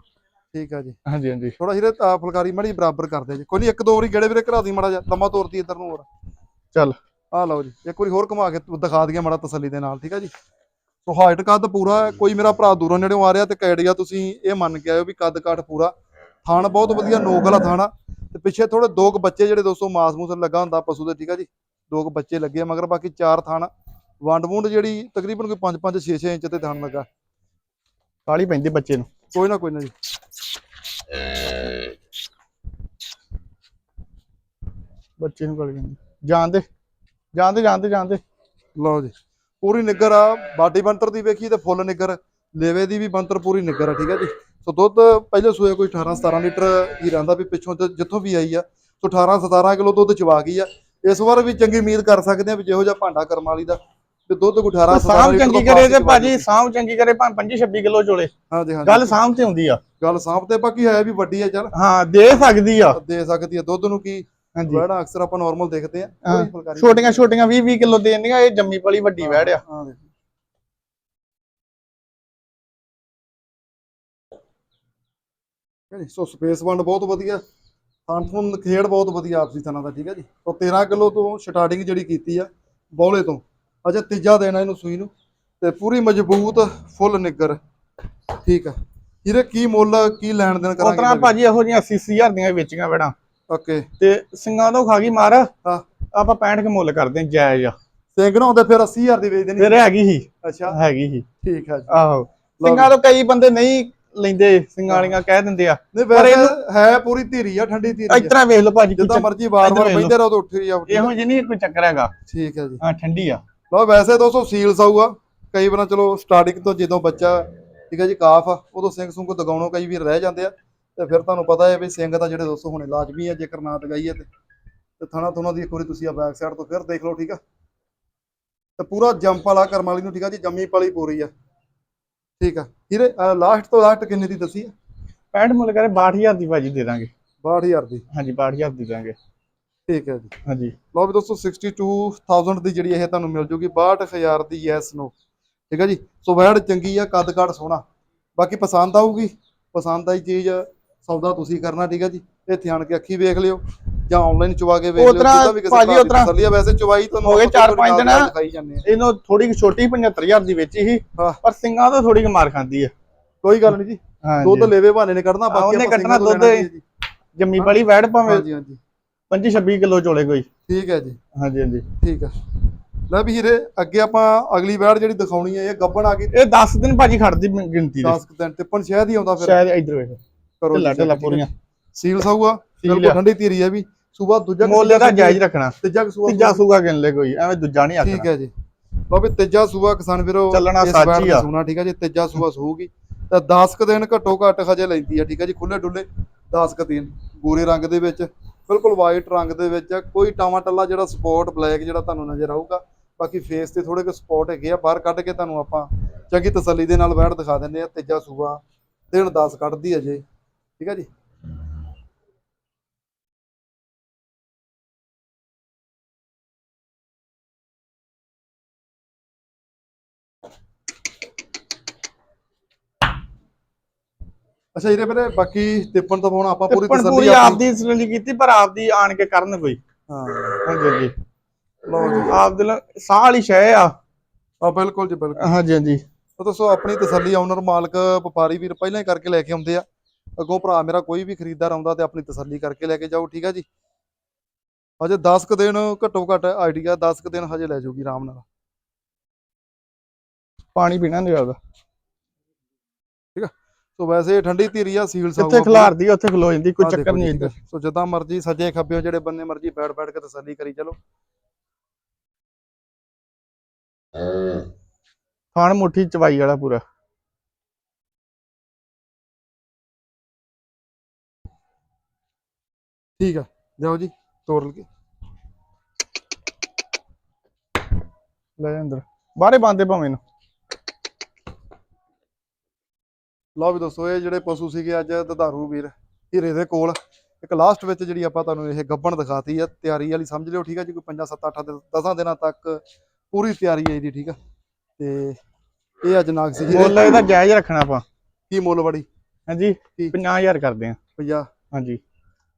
S1: ਠੀਕ ਆ ਜੀ।
S2: ਹਾਂਜੀ ਹਾਂਜੀ।
S1: ਥੋੜਾ ਜਿਹੇ ਫੁਲਕਾਰੀ ਮੜੀ ਬਰਾਬਰ ਕਰਦੇ ਜੀ। ਕੋਈ ਨਹੀਂ ਇੱਕ ਦੋ ਵਾਰੀ ਗੇੜੇ ਵੀਰੇ ਘਰਾ ਦੀ ਮੜਾ ਜਾ ਲੰਮਾ ਤੋਰਤੀ ਇੱਧਰ ਨੂੰ ਹੋਰ।
S2: ਚੱਲ।
S1: ਆਹ ਲਓ ਜੀ ਇੱਕ ਵਾਰੀ ਹੋਰ ਘੁਮਾ ਕੇ ਦਿਖਾ ਦਈਏ ਮੜਾ ਤਸੱਲੀ ਦੇ ਨਾਲ ਠੀਕ ਆ ਜੀ। ਸੋ ਹਾਈਟ ਕੱਦ ਪੂਰਾ ਕੋਈ ਮੇਰਾ ਭਰਾ ਦੂਰੋਂ ਨੇੜਿਓਂ ਆ ਰਿਹਾ ਤੇ ਕੈੜੀਆ ਤੁਸੀਂ ਇਹ ਮੰਨ ਕੇ ਆਇਓ ਵੀ ਕੱਦ ਕਾਠ ਪੂਰਾ। ਥਾਣ ਬਹੁਤ ਵਧੀਆ ਨੋਕ ਵਾਲਾ ਥਾਣਾ ਤੇ ਪਿੱਛੇ ਥੋੜੇ ਦੋ ਕੁ ਬੱਚੇ ਜਿਹੜੇ ਦੋਸਤੋ ਮਾਸ ਮੂਸ ਲੱਗਾ ਹੁੰਦਾ ਪਸ਼ੂ ਦੇ ਠੀਕ ਆ ਜੀ। ਦੋ ਕੁ ਬੱਚੇ ਲੱਗੇ ਆ ਮਗਰ ਬਾਕੀ ਚਾਰ ਥਾਣ ਵੰਡ ਵੁੰਡ ਜਿਹੜੀ ਤਕਰੀਬਨ ਕੋਈ 5 5 6 6 ਇੰਚ ਤੇ ਥਾਣ ਲੱਗਾ।
S2: ਕਾਲੀ ਪੈਂਦੀ ਬੱਚੇ ਨੂੰ।
S1: ਕੋਈ ਨਾ ਕੋਈ ਨਾ ਜੀ।
S2: ਬੱਚੇ ਨੂੰ ਕਾਲੀ ਪੈਂਦੀ ਜਾਣਦੇ ਜਾਣਦੇ ਜਾਣਦੇ ਜਾਣਦੇ
S1: ਲਓ ਜੀ, ਪੂਰੀ ਨਿੱਗਰ ਆ। ਬਾਡੀ ਬੰਤਰ ਦੀ ਵੇਖੀ ਤੇ ਫੁੱਲ ਨਿੱਗਰ ਲੇਵੇ ਦੀ ਵੀ ਬੰਤਰ ਪੂਰੀ ਨਿੱਗਰ ਆ, ਠੀਕ ਹੈ ਜੀ? ਸੋ ਦੁੱਧ ਪਹਿਲੇ ਸੂਏ ਕੋਈ 18 17 ਲੀਟਰ ਹੀ ਰਹਿੰਦਾ ਵੀ ਪਿੱਛੋਂ ਤੇ ਜਿੱਥੋਂ ਵੀ ਆਈ ਆ। ਸੋ 18 17 ਕਿਲੋ ਦੁੱਧ ਚਵਾ ਗਈ ਆ। ਇਸ ਵਾਰ ਵੀ ਚੰਗੀ ਉਮੀਦ ਕਰ ਸਕਦੇ ਆ ਵੀ ਜਿਹੋ ਜਿਹਾ ਭਾਂਡਾ ਕਰਮ ਵਾਲੀ ਦਾ ਤੇ ਦੁੱਧ ਕੋਈ 18 17
S2: ਸਾਂਭ
S1: ਲੀਟਰ
S2: ਚੰਗੀ ਕਰੇ ਤੇ ਭਾਜੀ ਸਾਂਭ ਚੰਗੀ ਕਰੇ ਭਾਂ 25 26 ਕਿਲੋ ਚੋਲੇ।
S1: ਹਾਂਜੀ ਹਾਂਜੀ।
S2: ਗੱਲ ਸਾਂਭ ਤੇ ਹੁੰਦੀ ਆ।
S1: ਗੱਲ ਸਾਂਭ ਤੇ ਬਾਕੀ ਹੈ ਵੀ ਵੱਡੀ ਆ ਚੱਲ।
S2: ਹਾਂ ਦੇ ਸਕਦੀ ਆ।
S1: ਦੇ ਸਕਦੀ ਆ। ਦੁੱਧ ਨੂੰ ਕੀ
S2: ਹਾਂਜੀ।
S1: ਵੜਾ ਅਕਸਰ ਆਪਾਂ ਨਾਰਮਲ ਦੇਖਦੇ ਆ।
S2: ਛੋਟੀਆਂ ਛੋਟੀਆਂ 20 20 ਕਿਲੋ ਦੇਣੀਆਂ ਇਹ ਜੰਮੀ ਪਲੀ ਵੱਡੀ ਵੈੜ ਆ।
S1: ਹਾਂ ਦੇਖੋ। ਠੀਕ ਹੈ ਜੀ ਸੋ ਸਪੇਸ ਵੰਡ ਬਹੁਤ ਵਧੀਆ। ਥਾਨਫੋਨ ਖੇਡ ਬਹੁਤ ਵਧੀਆ ਆਪਸੀ ਥਾਨਾਂ ਦਾ ਠੀਕ ਹੈ ਜੀ। ਸੋ 13 ਕਿਲੋ ਤੋਂ ਸਟਾਰਟਿੰਗ ਜਿਹੜੀ ਕੀਤੀ ਆ ਬੌਲੇ ਤੋਂ। ਅਜੇ ਤੀਜਾ ਦੇਣਾ ਇਹਨੂੰ ਸੂਈ ਨੂੰ ਤੇ ਪੂਰੀ ਮਜ਼ਬੂਤ ਫੁੱਲ ਨਿੱਗਰ। ਠੀਕ ਆ। ਇਹਦੇ ਕੀ ਮੁੱਲ ਕੀ ਲੈਣ ਦੇਣ ਕਰਾਂਗੇ
S2: ਭਾਜੀ ਇਹੋ ਜਿਹੀਆਂ 80 ਹਜ਼ਾਰ ਦੀਆਂ ਵੇਚੀਆਂ ਵੈੜਾਂ।
S1: ਓਕੇ।
S2: ਤੇ ਸਿੰਘਾਂ ਤੋਂ ਖਾ ਗਈ ਮਾਰ।
S1: ਹਾਂ।
S2: ਆਪਾਂ 65 ਕੇ ਮੁੱਲ ਕਰਦੇ ਹਾਂ ਜਾਇਜ਼ ਆ।
S1: ਸਿੰਘ ਨਾ ਹੁੰਦੇ ਫਿਰ 80000 ਦੀ ਵੇਚ ਦੇਣੀ।
S2: ਫਿਰ ਹੈਗੀ ਸੀ।
S1: ਅੱਛਾ।
S2: ਹੈਗੀ ਸੀ।
S1: ਠੀਕ ਹੈ ਜੀ।
S2: ਆਹੋ। ਸਿੰਘਾਂ ਤੋਂ ਕਈ ਬੰਦੇ ਨਹੀਂ ਲੈਂਦੇ ਸਿੰਘਾਂ ਵਾਲੀਆਂ ਕਹਿ ਦਿੰਦੇ ਆ। ਪਰ
S1: ਵੈਸੇ ਹੈ ਪੂਰੀ ਧੀਰੀ ਆ ਠੰਡੀ ਧੀਰੀ ਆ।
S2: ਇਸ ਤਰ੍ਹਾਂ ਵੇਖ ਲਓ ਭਾਜੀ
S1: ਜਿੱਦਾਂ ਮਰਜ਼ੀ ਵਾਰ-ਵਾਰ ਬੈਠੇ ਰਹੋ ਤਾਂ ਉੱਠ ਹੀ ਆ
S2: ਇਹੋ ਜਿਹੀ ਨਹੀਂ ਕੋਈ ਚੱਕਰ ਹੈਗਾ।
S1: ਠੀਕ ਹੈ ਜੀ।
S2: ਹਾਂ ਠੰਡੀ ਆ।
S1: ਲਓ ਵੈਸੇ ਦੋਸਤੋ ਸੀਲ ਸਾਊਗਾ ਕਈ ਵਾਰ ਚਲੋ ਸਟਾਰਟਿੰਗ ਤੋਂ ਜਦੋਂ ਬੱਚਾ ਠੀਕ ਹੈ ਜੀ ਕਾਫ ਉਦੋਂ ਸਿੰਘ ਸੁੰਗ ਦਗਾਉਣੋਂ ਕਈ ਵੀਰ ਰਹਿ ਜਾਂਦੇ ਆ। ਤੇ ਫਿਰ ਤੁਹਾਨੂੰ ਪਤਾ ਹੈ ਵੀ ਸਿੰਘ ਤਾਂ ਜਿਹੜੇ ਦੋਸਤੋ ਹੁਣੇ ਲਾਜ਼ਮੀ ਆ ਜੇਕਰ ਨਾ ਦਗਾਈਏ ਤੇ। ਤੇ ਥਣਾ ਥੁਣਾ ਦੀ ਇੱਕ ਵਾਰੀ ਤੁਸੀਂ ਆ ਬੈਕ ਸਾਈਡ ਤੋਂ ਫਿਰ ਦੇਖ ਲਓ ਠੀਕ ਆ। ਤੇ ਪੂਰਾ ਜੰਪ ਵਾਲਾ ਕਰਮ ਵਾਲੀ ਨੂੰ ਠੀਕ ਆ ਜੀ ਜੰਮੀ ਪਾਲੀ ਪੂਰੀ ਆ। ਠੀਕ ਆ। ਵੀਰੇ ਲਾਸਟ ਤੋਂ ਲਾਸਟ ਕਿੰਨੇ ਦੀ ਦੱਸੀ ਆ?
S2: 65 ਮੁੱਲ ਕਰੇ 62000 ਦੀ ਭਾਜੀ ਦੇ ਦਾਂਗੇ।
S1: 62000 ਦੀ।
S2: ਹਾਂਜੀ 62000 ਦੀ ਦਾਂਗੇ।
S1: ਠੀਕ ਹੈ ਜੀ।
S2: ਹਾਂਜੀ।
S1: ਲਓ ਵੀ ਦੋਸਤੋ 62000 ਦੀ ਜਿਹੜੀ ਇਹ ਤੁਹਾਨੂੰ ਮਿਲ ਜੂਗੀ 62000 ਦੀ ਯੈਸ ਨੋ ਠੀਕ ਹੈ ਜੀ? ਸੋ ਵੈੜ ਚੰਗੀ ਆ ਕੱਦ ਕਾਠ ਸੋਹਣਾ। ਬਾਕੀ ਪਸੰਦ ਆਊਗੀ ਪਸੰਦ ਆਈ ਚੀਜ਼ ਸੌਦਾ ਤੁਸੀਂ ਕਰਨਾ ਠੀਕ ਹੈ ਜੀ? ਇੱਥੇ ਆਣ ਕੇ ਅੱਖੀ ਵੇਖ ਲਿਓ ਜਾਂ ਆਨਲਾਈਨ ਚਵਾ ਕੇ ਵੇਖ ਲਿਓ ਜਿੱਦਾਂ ਵੀ ਕਿਸੇ
S2: ਭਾਜੀ
S1: ਭਰਾ
S2: ਉਹ
S1: ਦੀ
S2: ਤਰ੍ਹਾਂ
S1: ਤਸੱਲੀ ਆ ਵੈਸੇ ਚਵਾਈ ਤੁਹਾਨੂੰ
S2: ਹੋ ਗਏ
S1: ਆਪਾਂ
S2: ਚਾਰ
S1: ਥੋੜ੍ਹੀ
S2: ਪੰਜ
S1: ਨਾਲ
S2: ਦਿਨ। ਇਹਨੂੰ ਥੋੜੀ ਛੋਟੀ 75000 ਦੀ ਵੇਚੀ ਸੀ। ਪਰ ਸਿੰਘਾਂ ਤੋਂ ਥੋੜੀ ਮਾਰ ਖਾਂਦੀ ਆ।
S1: ਕੋਈ ਗੱਲ ਨਹੀਂ ਜੀ। ਦੁੱਧ ਲੇਵੇ ਬਹਾਨੇ ਨੇ ਕੱਢਣਾ ਬਾਕੀ
S2: ਉਹਨੇ ਕੱਢਣਾ ਦੁੱਧ। ਜੰਮੀ ਵਾਲੀ ਵੈੜ ਭਾਵੇਂ
S1: ਹਾਂਜੀ ਹਾਂਜੀ।
S2: 25 26 ਕਿਲੋ ਚੋਲੇ ਕੋਈ।
S1: ਠੀਕ ਹੈ ਜੀ।
S2: ਹਾਂਜੀ ਹਾਂਜੀ।
S1: ਠੀਕ ਹੈ। ਲੈ ਵੀ ਹੀਰੇ ਅੱਗੇ ਆਪਾਂ ਅਗਲੀ ਵੈੜ ਜਿਹੜੀ ਦਿਖਾਉਣੀ ਹੈ ਇਹ ਗੱਬਣ ਆ ਗਈ।
S2: ਇਹ 10 ਦਿਨ ਭਾਜੀ ਖੜਦੀ ਗਿਣਤੀ ਦੇ।
S1: 10 ਕੁ ਦਿਨ ਟਿੱਪਣ ਸ਼ਾਇਦ ਹੀ ਆਉਂਦਾ ਫਿਰ।
S2: ਸ਼ਾਇਦ ਇੱਧਰ ਵੇਖ।
S1: ਕਰੋ
S2: ਢਿੱਲਾ ਢਿੱਲਾ। ਪੂਰੀਆਂ।
S1: ਸੀਲ ਸਾਊਗਾ
S2: ਸੀਲ
S1: ਬਿਲਕੁਲ
S2: ਆ।
S1: ਠੰਡੀ ਧੀਰੀ ਹੈ ਵੀ। ਸੂਬਾ ਦੂਜਾ
S2: ਮੁੱਲ ਇਹਦਾ ਜਾਇਜ਼ ਰੱਖਣਾ।
S1: ਤੀਜਾ ਸੂਬਾ।
S2: ਤੀਜਾ ਸੂਗਾ ਗਿਣ ਲੈ ਕੋਈ ਐਵੇਂ ਦੂਜਾ ਨਹੀਂ ਆਖਣਾ।
S1: ਠੀਕ ਹੈ ਜੀ। ਵੀ ਤੀਜਾ ਸੂਬਾ ਕਿਸਾਨ ਵੀਰੋ
S2: ਚੱਲਣਾ ਸੱਚ
S1: ਦਾ
S2: ਆ।
S1: ਸੂਣਾ ਠੀਕ ਹੈ ਜੀ ਤੀਜਾ ਸੂਬਾ ਸੂਗੀ ਤਾਂ 10 ਕ ਦਿਨ ਘੱਟੋ ਘੱਟ ਹਜੇ ਲੈਂਦੀ ਹੈ ਠੀਕ ਹੈ ਜੀ ਖੁੱਲੇ ਡੁੱਲੇ। 10 ਕ ਦਿਨ ਗੋਰੇ ਰੰਗ ਦੇ ਵਿੱਚ। ਬਿਲਕੁਲ ਵਾਈਟ ਰੰਗ ਦੇ ਵਿੱਚ ਆ। ਕੋਈ ਟਾਵਾ ਟੱਲਾ ਜਿਹੜਾ ਸਪੋਰਟ ਬਲੈਕ ਜਿਹੜਾ ਤੁਹਾਨੂੰ ਨਜ਼ਰ ਆਊਗਾ। ਬਾਕੀ ਫੇਸ ਤੇ ਥੋੜੇ ਕੁ ਸਪੋਰਟ ਹੈਗੇ ਆ। ਬਾਹਰ ਕੱਢ ਕੇ ਤੁਹਾਨੂੰ ਆਪਾਂ ਚੰਗੀ ਤਸੱਲੀ ਦੇ ਨਾਲ ਬੈਠ ਦਿਖਾ ਦਿੰਦੇ ਆ। ਤੇਜਾ ਸੂਆ ਦਿਨ 10 ਕੱਢਦੀ ਹੈ ਜੇ। ਠੀਕ ਹੈ ਜੀ? ਅੱਛਾ ਇਹਦੇ ਵੀਰੇ ਬਾਕੀ ਟਿੱਪਣ ਤੋਂ ਹੁਣ ਆਪਾਂ ਪੂਰੀ ਤਸੱਲੀ
S2: ਆਪਦੀ ਤਸੱਲੀ ਕੀਤੀ ਪਰ ਆਪਦੀ ਆਣ ਕੇ ਕਰਨ ਕੋਈ।
S1: ਹਾਂ।
S2: ਹਾਂਜੀ ਹਾਂਜੀ।
S1: ਲਓ ਜੀ
S2: ਆਪ ਦੇ ਨਾਲ ਸਾਹ ਵਾਲੀ ਸ਼ੈ ਆ।
S1: ਆ ਬਿਲਕੁਲ ਜੀ ਬਿਲਕੁਲ।
S2: ਹਾਂਜੀ ਹਾਂਜੀ।
S1: ਤਾਂ ਦੱਸੋ ਆਪਣੀ ਤਸੱਲੀ ਓਨਰ ਮਾਲਕ ਵਪਾਰੀ ਵੀਰ ਪਹਿਲਾਂ ਹੀ ਕਰਕੇ ਲੈ ਕੇ ਆਉਂਦੇ ਆ। ਅੱਗੋਂ ਭਰਾ ਮੇਰਾ ਕੋਈ ਵੀ ਖਰੀਦਦਾਰ ਆਉਂਦਾ ਤੇ ਆਪਣੀ ਤਸੱਲੀ ਕਰਕੇ ਲੈ ਕੇ ਜਾਓ ਠੀਕ ਆ ਜੀ? ਹਜੇ 10 ਕ ਦਿਨ ਘੱਟੋ ਘੱਟ ਆਈਡੀਆ 10 ਕ ਦਿਨ ਹਜੇ ਲੈ ਜਾਊਗੀ ਆਰਾਮ ਨਾਲ।
S2: ਪਾਣੀ ਪੀਣਾ ਨਹੀਂ ਆਉਂਦਾ
S1: ਸੋ ਵੈਸੇ ਇਹ ਠੰਡੀ ਧੀਰੀ ਆ ਸੀਲ ਸਾਊ
S2: ਜਿੱਥੇ ਖਿਲਾਰਦੀ ਉੱਥੇ ਖਲੋ ਜਾਂਦੀ ਕੋਈ ਚੱਕਰ ਨਹੀਂ ਇੱਧਰ।
S1: ਸੋ ਜਿੱਦਾਂ ਮਰਜ਼ੀ ਸੱਜੇ ਖੱਬਿਓ ਜਿਹੜੇ ਬੰਨੇ ਮਰਜ਼ੀ ਬੈਠ ਬੈਠ ਕੇ ਤਸੱਲੀ ਕਰੀ ਚਲੋ।
S2: ਖਾਣ ਮੁੱਠੀ ਚਵਾਈ ਵਾਲਾ ਪੂਰਾ।
S1: ਠੀਕ ਆ ਜਾਓ ਜੀ ਤੋੜ ਲਗੇ
S2: ਲੈ ਅੰਦਰ। ਬਾਹਰੇ ਬੰਦੇ ਭਾਵੇਂ ਨੂੰ
S1: ਲਓ ਵੀ ਦੋਸਤੋ ਇਹ ਜਿਹੜੇ ਪਸ਼ੂ ਸੀਗੇ ਅੱਜ ਦਧਾਰੂ ਵੀਰ ਹੀਰੇ ਦੇ ਕੋਲ। ਇੱਕ ਲਾਸਟ ਵਿੱਚ ਜਿਹੜੀ ਆਪਾਂ ਤੁਹਾਨੂੰ ਇਹ ਗੱਬਣ ਦਿਖਾਤੀ ਆ ਤਿਆਰੀ ਵਾਲੀ ਸਮਝ ਲਿਓ ਠੀਕ ਆ ਜੀ? ਕੋਈ 5 7 8 10 ਦਿਨਾਂ ਤੱਕ ਪੂਰੀ ਤਿਆਰੀ ਹੈ ਇਹਦੀ ਠੀਕ ਆ? ਤੇ ਇਹ ਅੱਜ ਨਾਗ ਸੀ ਜੀ
S2: ਮੁੱਲ ਇਹਦਾ ਜਾਇਜ਼ ਰੱਖਣਾ ਆਪਾਂ।
S1: ਕੀ ਮੁੱਲ ਬੜੀ?
S2: ਹਾਂਜੀ
S1: ਠੀਕ।
S2: 50000 ਕਰਦੇ ਆ।
S1: 50
S2: ਹਾਂਜੀ।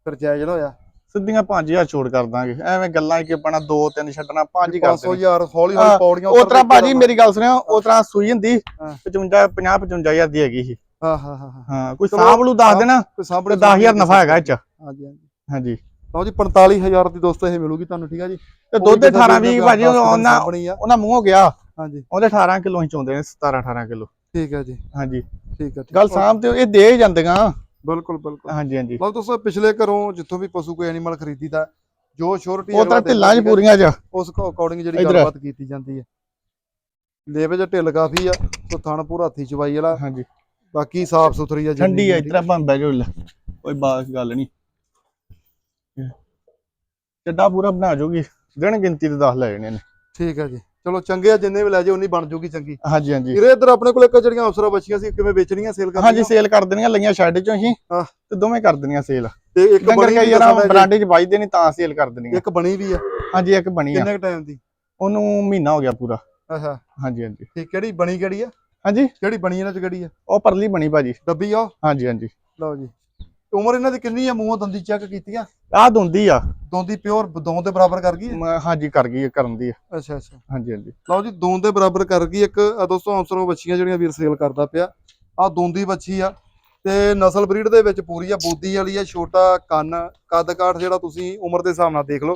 S1: ਫਿਰ ਜਾਇਜ਼ ਨਾ ਹੋਇਆ।
S2: ਸਿੱਧੀਆਂ 5000 ਛੋੜ ਕਰ ਦਾਂਗੇ। ਐਵੇਂ ਗੱਲਾਂ ਕਿ ਆਪਣਾ 2 3 ਛੱਡਣਾ 5 ਹੀ ਕਰ
S1: 500
S2: ਦੇਣੇ
S1: ਯਾਰ ਹੌਲੀ
S2: ਹਾਂ,
S1: ਹੌਲੀ ਪੌੜੀਆਂ
S2: ਉਹ ਤਰ੍ਹਾਂ ਭਾਜੀ ਮੇਰੀ ਗੱਲ ਸੁਣਿਓ ਤਰ੍ਹਾਂ ਸੂਈ ਹੁੰਦੀ
S1: ਹਾਂ।
S2: 55 50 55000 ਦੀ ਹੈਗੀ ਸੀ।
S1: ਹਾਂ ਹਾਂ ਹਾਂ ਹਾਂ।
S2: ਕੋਈ ਸਾਂਭ ਨੂੰ ਦੱਸ। ਦੇਣਾ
S1: ਕੋਈ
S2: ਤੇ
S1: ਸਾਹਮਣੇ
S2: 10000 ਨਫਾ ਹੈਗਾ ਇਹ ਚ।
S1: ਹਾਂਜੀ ਹਾਂਜੀ।
S2: ਹਾਂਜੀ।
S1: ਲਓ ਜੀ 45000 ਦੀ ਦੋਸਤੋ ਇਹ ਮਿਲੂਗੀ ਤੁਹਾਨੂੰ ਠੀਕ ਆ ਜੀ?
S2: ਤੇ ਦੁੱਧ 18 20 ਭਾਜੀ ਉਹਨਾਂ
S1: ਆ।
S2: ਉਹਨਾਂ ਮੂੰਹੋਂ ਗਿਆ।
S1: ਹਾਂਜੀ।
S2: ਉਹਦੇ 18 ਕਿਲੋ ਹੀ ਚੋਂਦੇ ਨੇ 17 18 ਕਿਲੋ।
S1: ਠੀਕ ਹੈ ਜੀ।
S2: ਹਾਂਜੀ।
S1: ਠੀਕ ਹੈ ਠੀਕ
S2: ਗੱਲ ਸਾਂਭ ਤੇ ਇਹ ਦੇ ਜਾਂਦੀਆਂ।
S1: ਬਿਲਕੁਲ ਬਿਲਕੁਲ।
S2: ਹਾਂਜੀ ਹਾਂਜੀ।
S1: ਲਓ ਦੋਸਤੋ ਪਿਛਲੇ ਘਰੋਂ ਜਿੱਥੋਂ ਵੀ ਪਸ਼ੂ ਕੋਈ ਐਨੀਮਲ ਖਰੀਦੀਦਾ ਜੋ ਸ਼ੋਰਟੀ
S2: ਉਹ ਤਾਂ ਢਿੱਲਾਂ 'ਚ ਪੂਰੀਆਂ ਚ।
S1: ਉਸ ਅਕੋਰਡਿੰਗ ਜਿਹੜੀ। ਗੱਲਬਾਤ ਕੀਤੀ ਜਾਂਦੀ ਹੈ। ਲੇਵੇ ਚ ਢਿੱਲ ਕਾਫੀ ਆ ਸੋ ਥਣ ਪੂਰਾ ਹੱਥੀ ਚਵਾਈ ਵਾਲਾ।
S2: ਹਾਂਜੀ।
S1: ਬਾਕੀ ਸਾਫ਼ ਸੁਥਰੀ ਆ ਜਿੰਨੀ
S2: ਠੰਡੀ
S1: ਵੀ,
S2: ਇਤਰਾ ਭਾਂ ਬਹਿ ਲੈ ਕੋਈ ਬਾਤ ਗੱਲ ਨਹੀਂ ਚੱਡਾ ਪੂਰਾ ਬਣਾ ਜੋਗੀ। ਦਿਨ ਗਿਣਤੀ ਤੇ 10 ਲੈ ਜਾਣੇ ਨੇ।
S1: ਠੀਕ ਹੈ ਜੀ। ਚਲੋ ਚੰਗੇ ਆ ਜਿੰਨੇ ਵੀ ਲੈ ਜਾਓ ਉਨੀ ਬਣ ਜੂਗੀ ਚੰਗੀ।
S2: ਹਾਂਜੀ ਹਾਂਜੀ।
S1: ਵੀਰੇ ਇੱਧਰ ਆਪਣੇ ਕੋਲ ਇੱਕ ਜਿਹੜੀਆਂ ਅਫਸਰਾਂ ਬੱਚੀਆਂ ਸੀ ਕਿਵੇਂ ਵੇਚਣੀਆਂ ਸੇਲ ਕਰਨੀਆਂ?
S2: ਹਾਂਜੀ ਸੇਲ ਕਰ ਦੇਣੀਆਂ ਲਈਆਂ ਸ਼ੈੱਡ ਚੋਂ ਹੀ
S1: ਹਾਂ।
S2: ਤੇ ਦੋਵੇਂ ਕਰ ਦੇਣੀਆਂ ਸੇਲ।
S1: ਤੇ ਇੱਕ ਬਣੀ ਵੀ
S2: ਯਾਰ
S1: ਜੀ,
S2: ਬਰਾਂਡੇ 'ਚ ਵੱਜਦੇ ਨਹੀਂ ਤਾਂ ਸੇਲ ਕਰ ਦੇਣੀਆਂ
S1: ਇੱਕ ਬਣੀ ਵੀ ਆ।
S2: ਹਾਂਜੀ ਇੱਕ ਬਣੀ ਆ।
S1: ਕਿੰਨੇ ਕ ਟਾਈਮ ਦੀ?
S2: ਉਹਨੂੰ ਮਹੀਨਾ ਹੋ ਗਿਆ ਪੂਰਾ।
S1: ਅੱਛਾ।
S2: ਹਾਂਜੀ ਹਾਂਜੀ।
S1: ਠੀਕ ਕਿਹੜੀ ਬਣੀ ਕਿਹੜੀ ਆ?
S2: ਹਾਂਜੀ?
S1: ਕਿਹੜੀ ਬਣੀ ਇਹਨਾਂ ਚ ਕਿਹੜੀ ਆ?
S2: ਉਹ ਪਰਲੀ ਬਣੀ ਭਾਜੀ।
S1: ਡੱਬੀ ਆ?
S2: ਹਾਂਜੀ ਹਾਂਜੀ।
S1: ਲਓ ਜੀ। ਉਮਰ ਇਹਨਾਂ ਦੀ ਕਿੰਨੀ ਆ? ਮੂੰਹੋਂ ਦੰਦੀ ਚੈੱਕ ਕੀਤੀਆਂ?
S2: ਆਹ ਦੁੰਦੀ ਆ।
S1: ਦੋਂਦੀ ਪਿਓਰ ਦੋਂ ਦੇ ਬਰਾਬਰ ਕਰ ਗਈ
S2: ਹਾਂਜੀ ਕਰ ਗਈ ਕਰਨ ਦੀ ਆ।
S1: ਅੱਛਾ ਅੱਛਾ।
S2: ਹਾਂਜੀ ਹਾਂਜੀ।
S1: ਲਓ ਜੀ ਦੋਂ ਦੇ ਬਰਾਬਰ ਕਰ ਗਈ। ਇੱਕ ਦੋਸਤੋ ਅਫਸਰੋਂ ਬੱਚੀਆਂ ਜਿਹੜੀਆਂ ਵੀਰ ਸੇਲ ਕਰਦਾ ਪਿਆ। ਆ ਦੋਂਦੀ ਬੱਚੀ ਆ। ਤੇ ਨਸਲ ਬਰੀਡ ਦੇ ਵਿੱਚ ਪੂਰੀ ਆ। ਬੋਦੀ ਵਾਲੀ ਆ ਛੋਟਾ ਕੰਨ ਕੱਦ ਕਾਠ ਜਿਹੜਾ ਤੁਸੀਂ ਉਮਰ ਦੇ ਹਿਸਾਬ ਨਾਲ ਦੇਖ ਲਓ।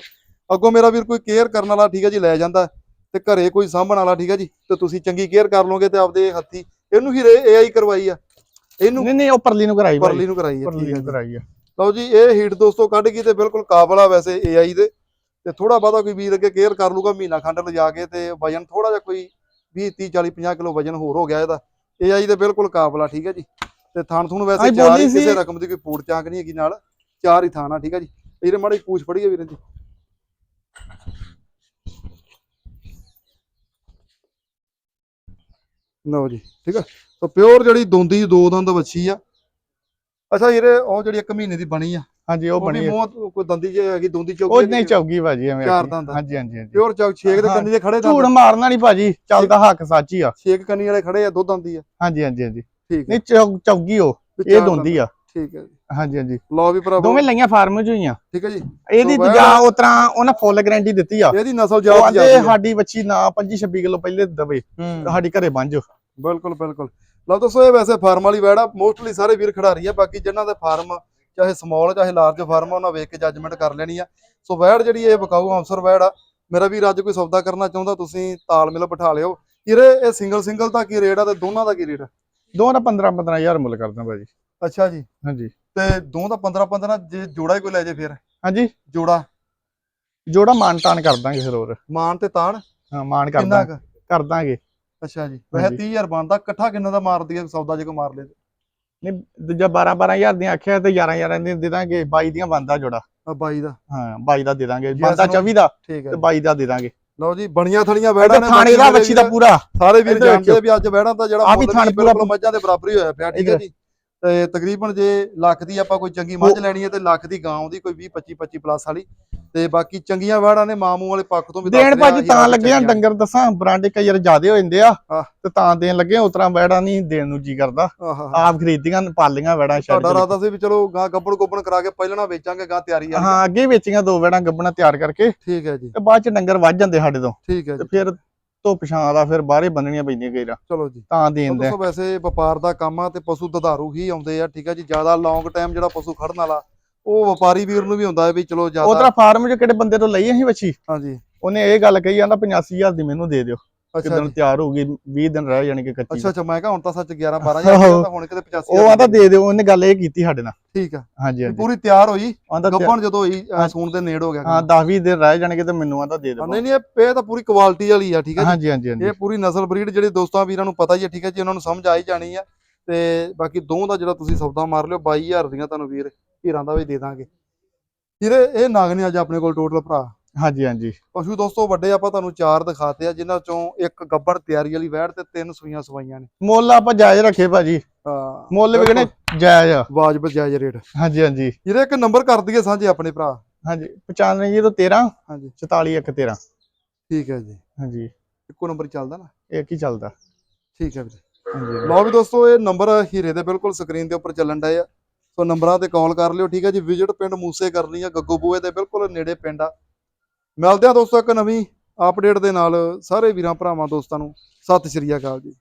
S1: ਅੱਗੋਂ ਮੇਰਾ ਵੀਰ ਕੋਈ ਕੇਅਰ ਕਰਨ ਵਾਲਾ ਠੀਕ ਹੈ ਜੀ ਲੈ ਜਾਂਦਾ। ਤੇ ਘਰੇ ਕੋਈ ਸਾਂਭਣ ਵਾਲਾ ਠੀਕ ਹੈ ਜੀ? ਤੇ ਤੁਸੀਂ ਚੰਗੀ ਕੇਅਰ ਕਰ ਲਓਗੇ ਤੇ ਆਪਦੇ ਹੱਥੀ ਇਹਨੂੰ ਹੀ ਏਆਈ ਕਰਵਾਈ ਆ। ਇਹਨੂੰ
S2: ਨਹੀਂ ਨਹੀਂ ਉਹ ਪਰਲੀ ਨੂੰ ਕਰਾਈ
S1: ਪਰਲੀ ਨੂੰ ਕਰਾਈ ਆ
S2: ਪਰਲੀ
S1: ਠੀਕ ਹੈ
S2: ਨੂੰ ਕਰਾਈ ਆ।
S1: ਲਓ ਜੀ ਇਹ ਹੀਟ ਦੋਸਤੋ ਕੱਢ ਗਈ ਤੇ ਬਿਲਕੁਲ ਕਾਬਲ ਆ ਵੈਸੇ AI ਦੇ। ਤੇ ਥੋੜਾ ਬਹੁਤਾ ਕੋਈ ਵੀਰ ਅੱਗੇ ਕੇਅਰ ਕਰ ਲੂਗਾ ਮਹੀਨਾ ਖੰਡ ਲਿਜਾ ਕੇ ਤੇ ਵਜਨ ਥੋੜਾ ਜਿਹਾ ਕੋਈ 20 30 40 50 ਕਿਲੋ ਵਜਨ ਹੋਰ ਹੋ ਗਿਆ ਇਹਦਾ। AI ਦੇ ਬਿਲਕੁਲ ਕਾਬਲ ਆ ਠੀਕ ਹੈ ਜੀ। ਤੇ ਥਣ ਥੁਣ ਵੈਸੇ ਚਾਰ ਹੀ। ਕਿਸੇ ਰਕਮ ਦੀ ਕੋਈ ਪੂੜ ਚਾਂਕ ਨਹੀਂ ਹੈਗੀ ਨਾਲ। ਚਾਰ ਹੀ ਥਾਂ ਆ ਠੀਕ ਹੈ ਜੀ। ਇਹਦੇ ਮਾੜੀ ਪੂਛ ਫੜੀ ਹੈ ਵੀਰੇ ਜੀ ਲਓ ਜੀ ਠੀਕ ਹੈ ਤਾਂ ਪਿਓਰ ਜਿਹੜੀ ਦੋਂਦੀ ਦੋ ਦੰਦ ਵੱਛੀ ਆ। ਅੱਛਾ ਵੀਰੇ ਉਹ ਜਿਹੜੀ ਇੱਕ ਮਹੀਨੇ ਦੀ ਬਣੀ ਆ।
S2: ਹਾਂਜੀ ਉਹ ਬਣੀ ਆ।
S1: ਮੂੰਹ ਕੋਈ ਦੰਦੀ ਜੇ ਹੈਗੀ ਦੋਂਦੀ ਚੌਕੀ
S2: ਉਹ ਨਹੀਂ ਚੌਗੀ ਭਾਜੀ ਐਵੇਂ
S1: ਚਾਰ। ਦੰਦ ਆ।
S2: ਹਾਂਜੀ ਹਾਂਜੀ
S1: ਪਿਓਰ ਚੌਕ ਛੇਕ ਦੇ। ਕੰਨੀ ਦੇ ਖੜੇ
S2: ਝੂੜ
S1: ਦੰਦ।
S2: ਮਾਰਨਾ ਨਹੀਂ ਭਾਜੀ ਚੱਲਦਾ ਹੱਕ ਸੱਚ ਹੀ ਆ।
S1: ਛੇਕ ਕੰਨੀ ਵਾਲੇ ਖੜੇ ਆ ਦੁੱਧ ਆਂਦੀ ਆ।
S2: ਹਾਂਜੀ ਹਾਂਜੀ ਹਾਂਜੀ।
S1: ਠੀਕ
S2: ਨਹੀਂ ਚੌਗੀ ਉਹ ਇਹ ਦੋਂਦੀ ਆ।
S1: ਦੰਦ। ਠੀਕ ਹੈ
S2: ਹਾਂਜੀ ਹਾਂਜੀ।
S1: ਲਓ ਵੀ ਭਰਾਵੋ।
S2: ਦੋਵੇਂ ਲਈਆਂ ਫਾਰਮ ਚ ਹੋਈਆਂ
S1: ਠੀਕ ਹੈ ਜੀ।
S2: ਇਹਦੀ ਦੂਜਾ ਉਹ ਤਰ੍ਹਾਂ ਉਹਨਾਂ ਫੁੱਲ ਗਾਰੰਟੀ ਦਿੱਤੀ ਆ।
S1: ਇਹਦੀ ਨਸਲ ਜ਼ਿਆਦੀ ਆ।
S2: ਸਾਡੀ ਬੱਚੀ ਨਾ 25 26 ਕਿਲੋ ਪਹਿਲੇ ਦਵੇ ਸਾਡੀ ਘਰੇ ਬੰਝ
S1: ਬਿਲਕੁਲ ਬਿਲਕੁਲ। ਲਓ ਦੋਸਤੋ ਇਹ ਵੈਸੇ ਫਾਰਮ ਵਾਲੀ ਵੈੜ ਆ। ਮੋਸਟਲੀ ਸਾਰੇ ਵੀਰ ਖਿਡਾਰੀ ਆ ਬਾਕੀ ਜਿਨ੍ਹਾਂ ਦੇ ਫਾਰਮ ਚਾਹੇ ਸਮਾਲ ਚਾਹੇ ਲਾਰਜ ਫਾਰਮ ਆ ਉਹਨਾਂ ਵੇਖ ਕੇ ਜੱਜਮੈਂਟ ਕਰ ਲੈਣੀ ਆ। ਸੋ ਵੈੜ ਜਿਹੜੀ ਇਹ ਵਿਕਾਊ ਅਫਸਰ ਵੈੜ ਆ। ਮੇਰਾ ਵੀਰ ਅੱਜ ਕੋਈ ਸੌਦਾ ਕਰਨਾ ਚਾਹੁੰਦਾ ਤੁਸੀਂ ਤਾਲਮੇਲ ਬਿਠਾ ਲਿਓ। ਵੀਰੇ ਇਹ ਸਿੰਗਲ ਸਿੰਗਲ ਦਾ ਕੀ ਰੇਟ ਆ ਤੇ ਦੋਨਾਂ ਦਾ ਕੀ ਰੇਟ ਆ?
S2: ਦੋਵਾਂ ਦਾ 15 15000 ਮੁੱਲ ਕਰਦਾ ਭਾਜੀ।
S1: ਅੱਛਾ ਜੀ।
S2: ਹਾਂਜੀ।
S1: ਤੇ ਦੋ ਦਾ 15 15 ਜੇ ਜੋੜਾ ਹੀ ਕੋਈ ਲੈ ਜੇ ਫਿਰ।
S2: ਹਾਂਜੀ।
S1: ਜੋੜਾ।
S2: ਜੋੜਾ ਮਾਨ ਤਾਨ ਕਰ ਦਾਂਗੇ ਫਿਰ ਹੋਰ।
S1: ਮਾਨ ਤੇ ਤਾਣ?
S2: ਹਾਂ ਮਾਨ ਕਰ
S1: ਕਿੰਨਾ ਕੁ
S2: ਕਰ ਦਾਂਗੇ।
S1: ਅੱਛਾ ਜੀ। ਵੈਸੇ
S2: ਹਾਂਜੀ।
S1: 30000 ਬਣਦਾ ਇਕੱਠਾ ਕਿੰਨਾ ਦਾ ਮਾਰਦੀ ਹੈ ਸੌਦਾ ਜੇ ਕੋ ਮਾਰ ਲੇ
S2: ਨਹੀਂ ਦੂਜਾ 12 12000 ਦੀਆਂ ਆਖਿਆ ਤੇ 11 11 ਦੀਆਂ ਦੇ ਦਾਂਗੇ 22 ਦੀਆਂ ਬੰਦਾ ਜੋੜਾ।
S1: ਆ ਬਾਈ ਦਾ।
S2: ਹਾਂ 22 ਦਾ ਦੇ ਦਾਂਗੇ। ਬੰਦਾ
S1: ਸਾਨੂੰ-
S2: 24 ਦਾ
S1: ਠੀਕ ਹੈ
S2: ਤੇ 22 ਦਾ ਦੇ ਦਾਂਗੇ।
S1: ਲਓ ਜੀ ਬਣੀਆਂ ਥਣੀਆਂ ਵੈੜਾਂ ਨੇ
S2: ਥਾਣੇ ਦਾ ਬੱਚੀ ਦਾ ਪੂਰਾ।
S1: ਸਾਰੇ ਵੀਰ
S2: ਇੱਧਰ
S1: ਜਾਣਦੇ। ਆ ਵੀ ਅੱਜ ਵੈੜਾਂ ਦਾ ਜਿਹੜਾ
S2: ਆਹ ਵੀ
S1: ਮੁੱਲ
S2: ਥਣ ਪੂਰਾ-
S1: ਬਿਲਕੁਲ ਮੱਝਾਂ ਦੇ ਬਰਾਬਰ ਹੀ ਹੋਇਆ ਪਿਆ ਠੀਕ ਹੈ
S2: ਇੱਧਰ।
S1: ਜੀ। ਤੇ ਤਕਰੀਬਨ ਜੇ ਲੱਖ ਦੀ ਆਪਾਂ ਕੋਈ ਚੰਗੀ ਮੱਝ ਲੈਣੀ ਹੈ ਤੇ ਲੱਖ ਦੀ ਗਾਂ ਉਹਦੀ ਕੋਈ 20 25 25 ਪਲੱਸ ਵਾਲੀ। ਤੇ ਬਾਕੀ ਚੰਗੀਆਂ ਵੈੜਾਂ ਨੇ ਮਾਮੂ ਵਾਲੇ ਪੱਖ ਤੋਂ ਵੀ
S2: ਦੇਣ ਭਾਜੀ ਤਾਂ ਲੱਗੇ ਆ
S1: ਚੰਗੀਆਂ।
S2: ਡੰਗਰ ਦੱਸਾਂ ਬਰਾਂਡੇ ਕਈ ਵਾਰ ਜ਼ਿਆਦੇ ਹੋ ਜਾਂਦੇ ਆ। ਤੇ ਤਾਂ ਦੇਣ ਲੱਗੇ ਉਸ ਤਰ੍ਹਾਂ ਵੈੜਾ ਨਹੀਂ ਦੇਣ ਨੂੰ ਜੀ ਕਰਦਾ। ਆਪ ਖਰੀਦੀਆਂ ਪਾਲੀਆਂ ਵੈੜਾ ਛੱਡ
S1: ਤੁਹਾਡਾ ਇਰਾਦਾ ਸੀ ਵੀ ਚਲੋ ਗਾਂ ਗੱਬੜ ਗੁੱਬਣ ਕਰਾ ਕੇ ਪਹਿਲਾਂ ਵੇਚਾਂਗੇ ਗਾਂ ਤਿਆਰੀ ਆ
S2: ਹਾਂ ਅੱਗੇ ਵੇਚੀਆਂ ਦੋ ਵੈੜਾਂ ਗੱਬਣਾ ਤਿਆਰ ਕਰਕੇ
S1: ਠੀਕ ਹੈ ਜੀ।
S2: ਤੇ ਬਾਅਦ ਚ ਡੰਗਰ ਵੱਜ ਜਾਂਦੇ ਸਾਡੇ ਤੋਂ।
S1: ਠੀਕ ਹੈ
S2: ਤੇ ਫਿਰ ਧੁੱਪ ਛਾਂ ਦਾ ਫਿਰ ਬਾਹਰੇ ਬੰਨਣੀਆਂ ਪੈਂਦੀਆਂ ਕਈ ਵਾਰ।
S1: ਚਲੋ ਜੀ।
S2: ਤਾਂ ਦੇਣ ਦੇ।
S1: ਦੋਸਤੋ ਵੈਸੇ ਵਪਾਰ ਦਾ ਕੰਮ ਆ ਤੇ ਪਸ਼ੂ ਦੁਧਾਰੂ ਹੀ ਆਉਂਦੇ ਆ ਠੀਕ ਹੈ ਜੀ। ਜ਼ਿਆਦਾ ਲੌਂਗ ਟਾਈਮ ਜਿਹੜਾ ਪਸ਼ੂ ਖੜਨ ਵਾਲਾ ਉਹ ਵਪਾਰੀ ਵੀਰ ਨੂੰ ਵੀ ਹੁੰਦਾ ਹੈ ਵੀ ਚਲੋ ਜ਼ਿਆਦਾ
S2: ਤਰ੍ਹਾਂ ਫਾਰਮ ਚ ਕਿਹੜੇ ਬੰਦੇ ਤੋਂ ਲਈ ਅਸੀਂ ਵੱਛੀ?
S1: ਹਾਂਜੀ।
S2: ਉਹਨੇ ਇਹ ਗੱਲ ਕਹੀ ਜਾਂਦਾ 85000 ਦੀ ਮੈਨੂੰ ਦੇ ਦਿਓ। ਕਿਦਣ ਤਿਆਰ ਹੋਊਗੀ 20 ਦਿਨ ਰਹਿ ਜਾਣਗੇ ਕੱਚੀ
S1: ਅੱਛਾ ਅੱਛਾ ਮੈਂ ਕਿਹਾ ਹੁਣ ਤਾਂ ਸੱਚ 11 12000
S2: ਆਹੋ।
S1: ਤਾਂ ਹੁਣ ਕਿਤੇ 85
S2: ਉਹ ਆਂਦਾ ਦੇ ਦਿਓ ਉਹਨੇ ਗੱਲ ਇਹ ਕੀਤੀ ਸਾਡੇ ਨਾਲ।
S1: ਠੀਕ ਆ।
S2: ਹਾਂਜੀ ਹਾਂਜੀ।
S1: ਪੂਰੀ ਤਿਆਰ ਹੋਈ ਗੱਬਣ ਜਦੋਂ ਹੋਈ
S2: ਹਾਂ।
S1: ਸੂਣ ਦੇ ਨੇੜ ਹੋ ਗਿਆ
S2: ਹਾਂ
S1: ਕੰਮ।
S2: 10 20 ਦਿਨ ਰਹਿ ਜਾਣਗੇ ਤੇ ਮੈਨੂੰ ਆਂਦਾ ਦੇ
S1: ਹਾਂ,
S2: ਦਿਓ
S1: ਨਹੀਂ ਨਹੀਂ ਇਹ ਇਹ ਤਾਂ ਪੂਰੀ ਕੁਆਲਿਟੀ ਵਾਲੀ ਆ ਠੀਕ ਹੈ ਜੀ।
S2: ਹਾਂਜੀ ਹਾਂਜੀ
S1: ਇਹ ਪੂਰੀ ਨਸਲ ਬਰੀਡ ਜਿਹੜੇ ਦੋਸਤਾਂ ਵੀਰਾਂ ਨੂੰ ਪਤਾ ਹੀ ਹੈ ਠੀਕ ਹੈ ਜੀ ਉਹਨਾਂ ਨੂੰ ਸਮਝ ਆਈ ਜਾਣੀ ਆ। ਤੇ ਬਾਕੀ ਦੋਵਾਂ ਦਾ ਜਿਹੜਾ ਤੁਸੀਂ ਸੌਦਾ ਮਾਰ ਲਿਓ 22000 ਦੀਆਂ ਤੁਹਾਨੂੰ ਵੀਰ ਹੀਰਾਂ ਦਾ ਵੀ ਦੇ ਦਾਂਗੇ। ਇਹਦੇ ਇਹ ਨਾਗ ਨੇ ਅੱਜ ਆਪਣੇ ਕੋਲ ਟੋਟਲ ਭਰਾ।
S2: ਹਾਂਜੀ ਹਾਂਜੀ।
S1: ਪਸ਼ੂ ਦੋਸਤੋ ਵੱਡੇ ਆਪਾਂ ਤੁਹਾਨੂੰ ਚਾਰ ਦਿਖਾਤੇ ਆ ਜਿਨ੍ਹਾਂ ਚੋਂ ਇੱਕ ਗੱਬੜ ਤਿਆਰੀ ਵਾਲੀ ਵੈੜ ਤੇ ਤਿੰਨ ਸੂਈਆਂ ਸਵਾਈਆਂ ਨੇ।
S2: ਮੁੱਲ ਆਪਾਂ ਜਾਇਜ਼ ਰੱਖੇ ਭਾਜੀ।
S1: ਹਾਂ।
S2: ਮੁੱਲ ਵੀ ਕਹਿੰਦੇ ਜਾਇਜ਼ ਆ।
S1: ਵਾਜਬ ਜਾਇਜ਼ ਰੇਟ।
S2: ਹਾਂਜੀ ਹਾਂਜੀ।
S1: ਇਹਦੇ ਇੱਕ ਨੰਬਰ ਕਰ ਦਈਏ ਸਾਂਝੇ ਆਪਣੇ ਭਰਾ।
S2: ਹਾਂਜੀ 9513
S1: ਹਾਂਜੀ।
S2: 44113
S1: ਠੀਕ ਹੈ ਜੀ।
S2: ਹਾਂਜੀ।
S1: ਇੱਕੋ ਨੰਬਰ ਹੀ ਚੱਲਦਾ ਨਾ?
S2: ਇਹ ਕੀ ਚੱਲਦਾ।
S1: ਠੀਕ ਹੈ ਵੀਰੇ।
S2: ਹਾਂਜੀ
S1: ਲਓ ਵੀ ਦੋਸਤੋ ਇਹ ਨੰਬਰ ਹੀਰੇ ਦੇ ਬਿਲਕੁਲ ਸਕਰੀਨ ਦੇ ਉੱਪਰ ਚੱਲਣ ਡਏ ਆ। ਸੋ ਨੰਬਰਾਂ ਤੇ ਕਾਲ ਕਰ ਲਿਓ ਠੀਕ ਹੈ ਜੀ। ਵਿਜ਼ਿਟ ਪਿੰਡ ਮੂਸੇ ਕਰਨੀ ਆ ਗੱਗੋ ਬੂਏ ਦੇ ਬਿਲਕੁਲ ਨੇੜੇ ਪਿੰਡ ਆ। ਮਿਲਦੇ ਆ ਦੋਸਤੋ ਇੱਕ ਨਵੀਂ ਅਪਡੇਟ ਦੇ ਨਾਲ। ਸਾਰੇ ਵੀਰਾਂ, ਭਰਾਵਾਂ, ਦੋਸਤਾਂ ਨੂੰ ਸਤਿ ਸ਼੍ਰੀ ਅਕਾਲ ਜੀ।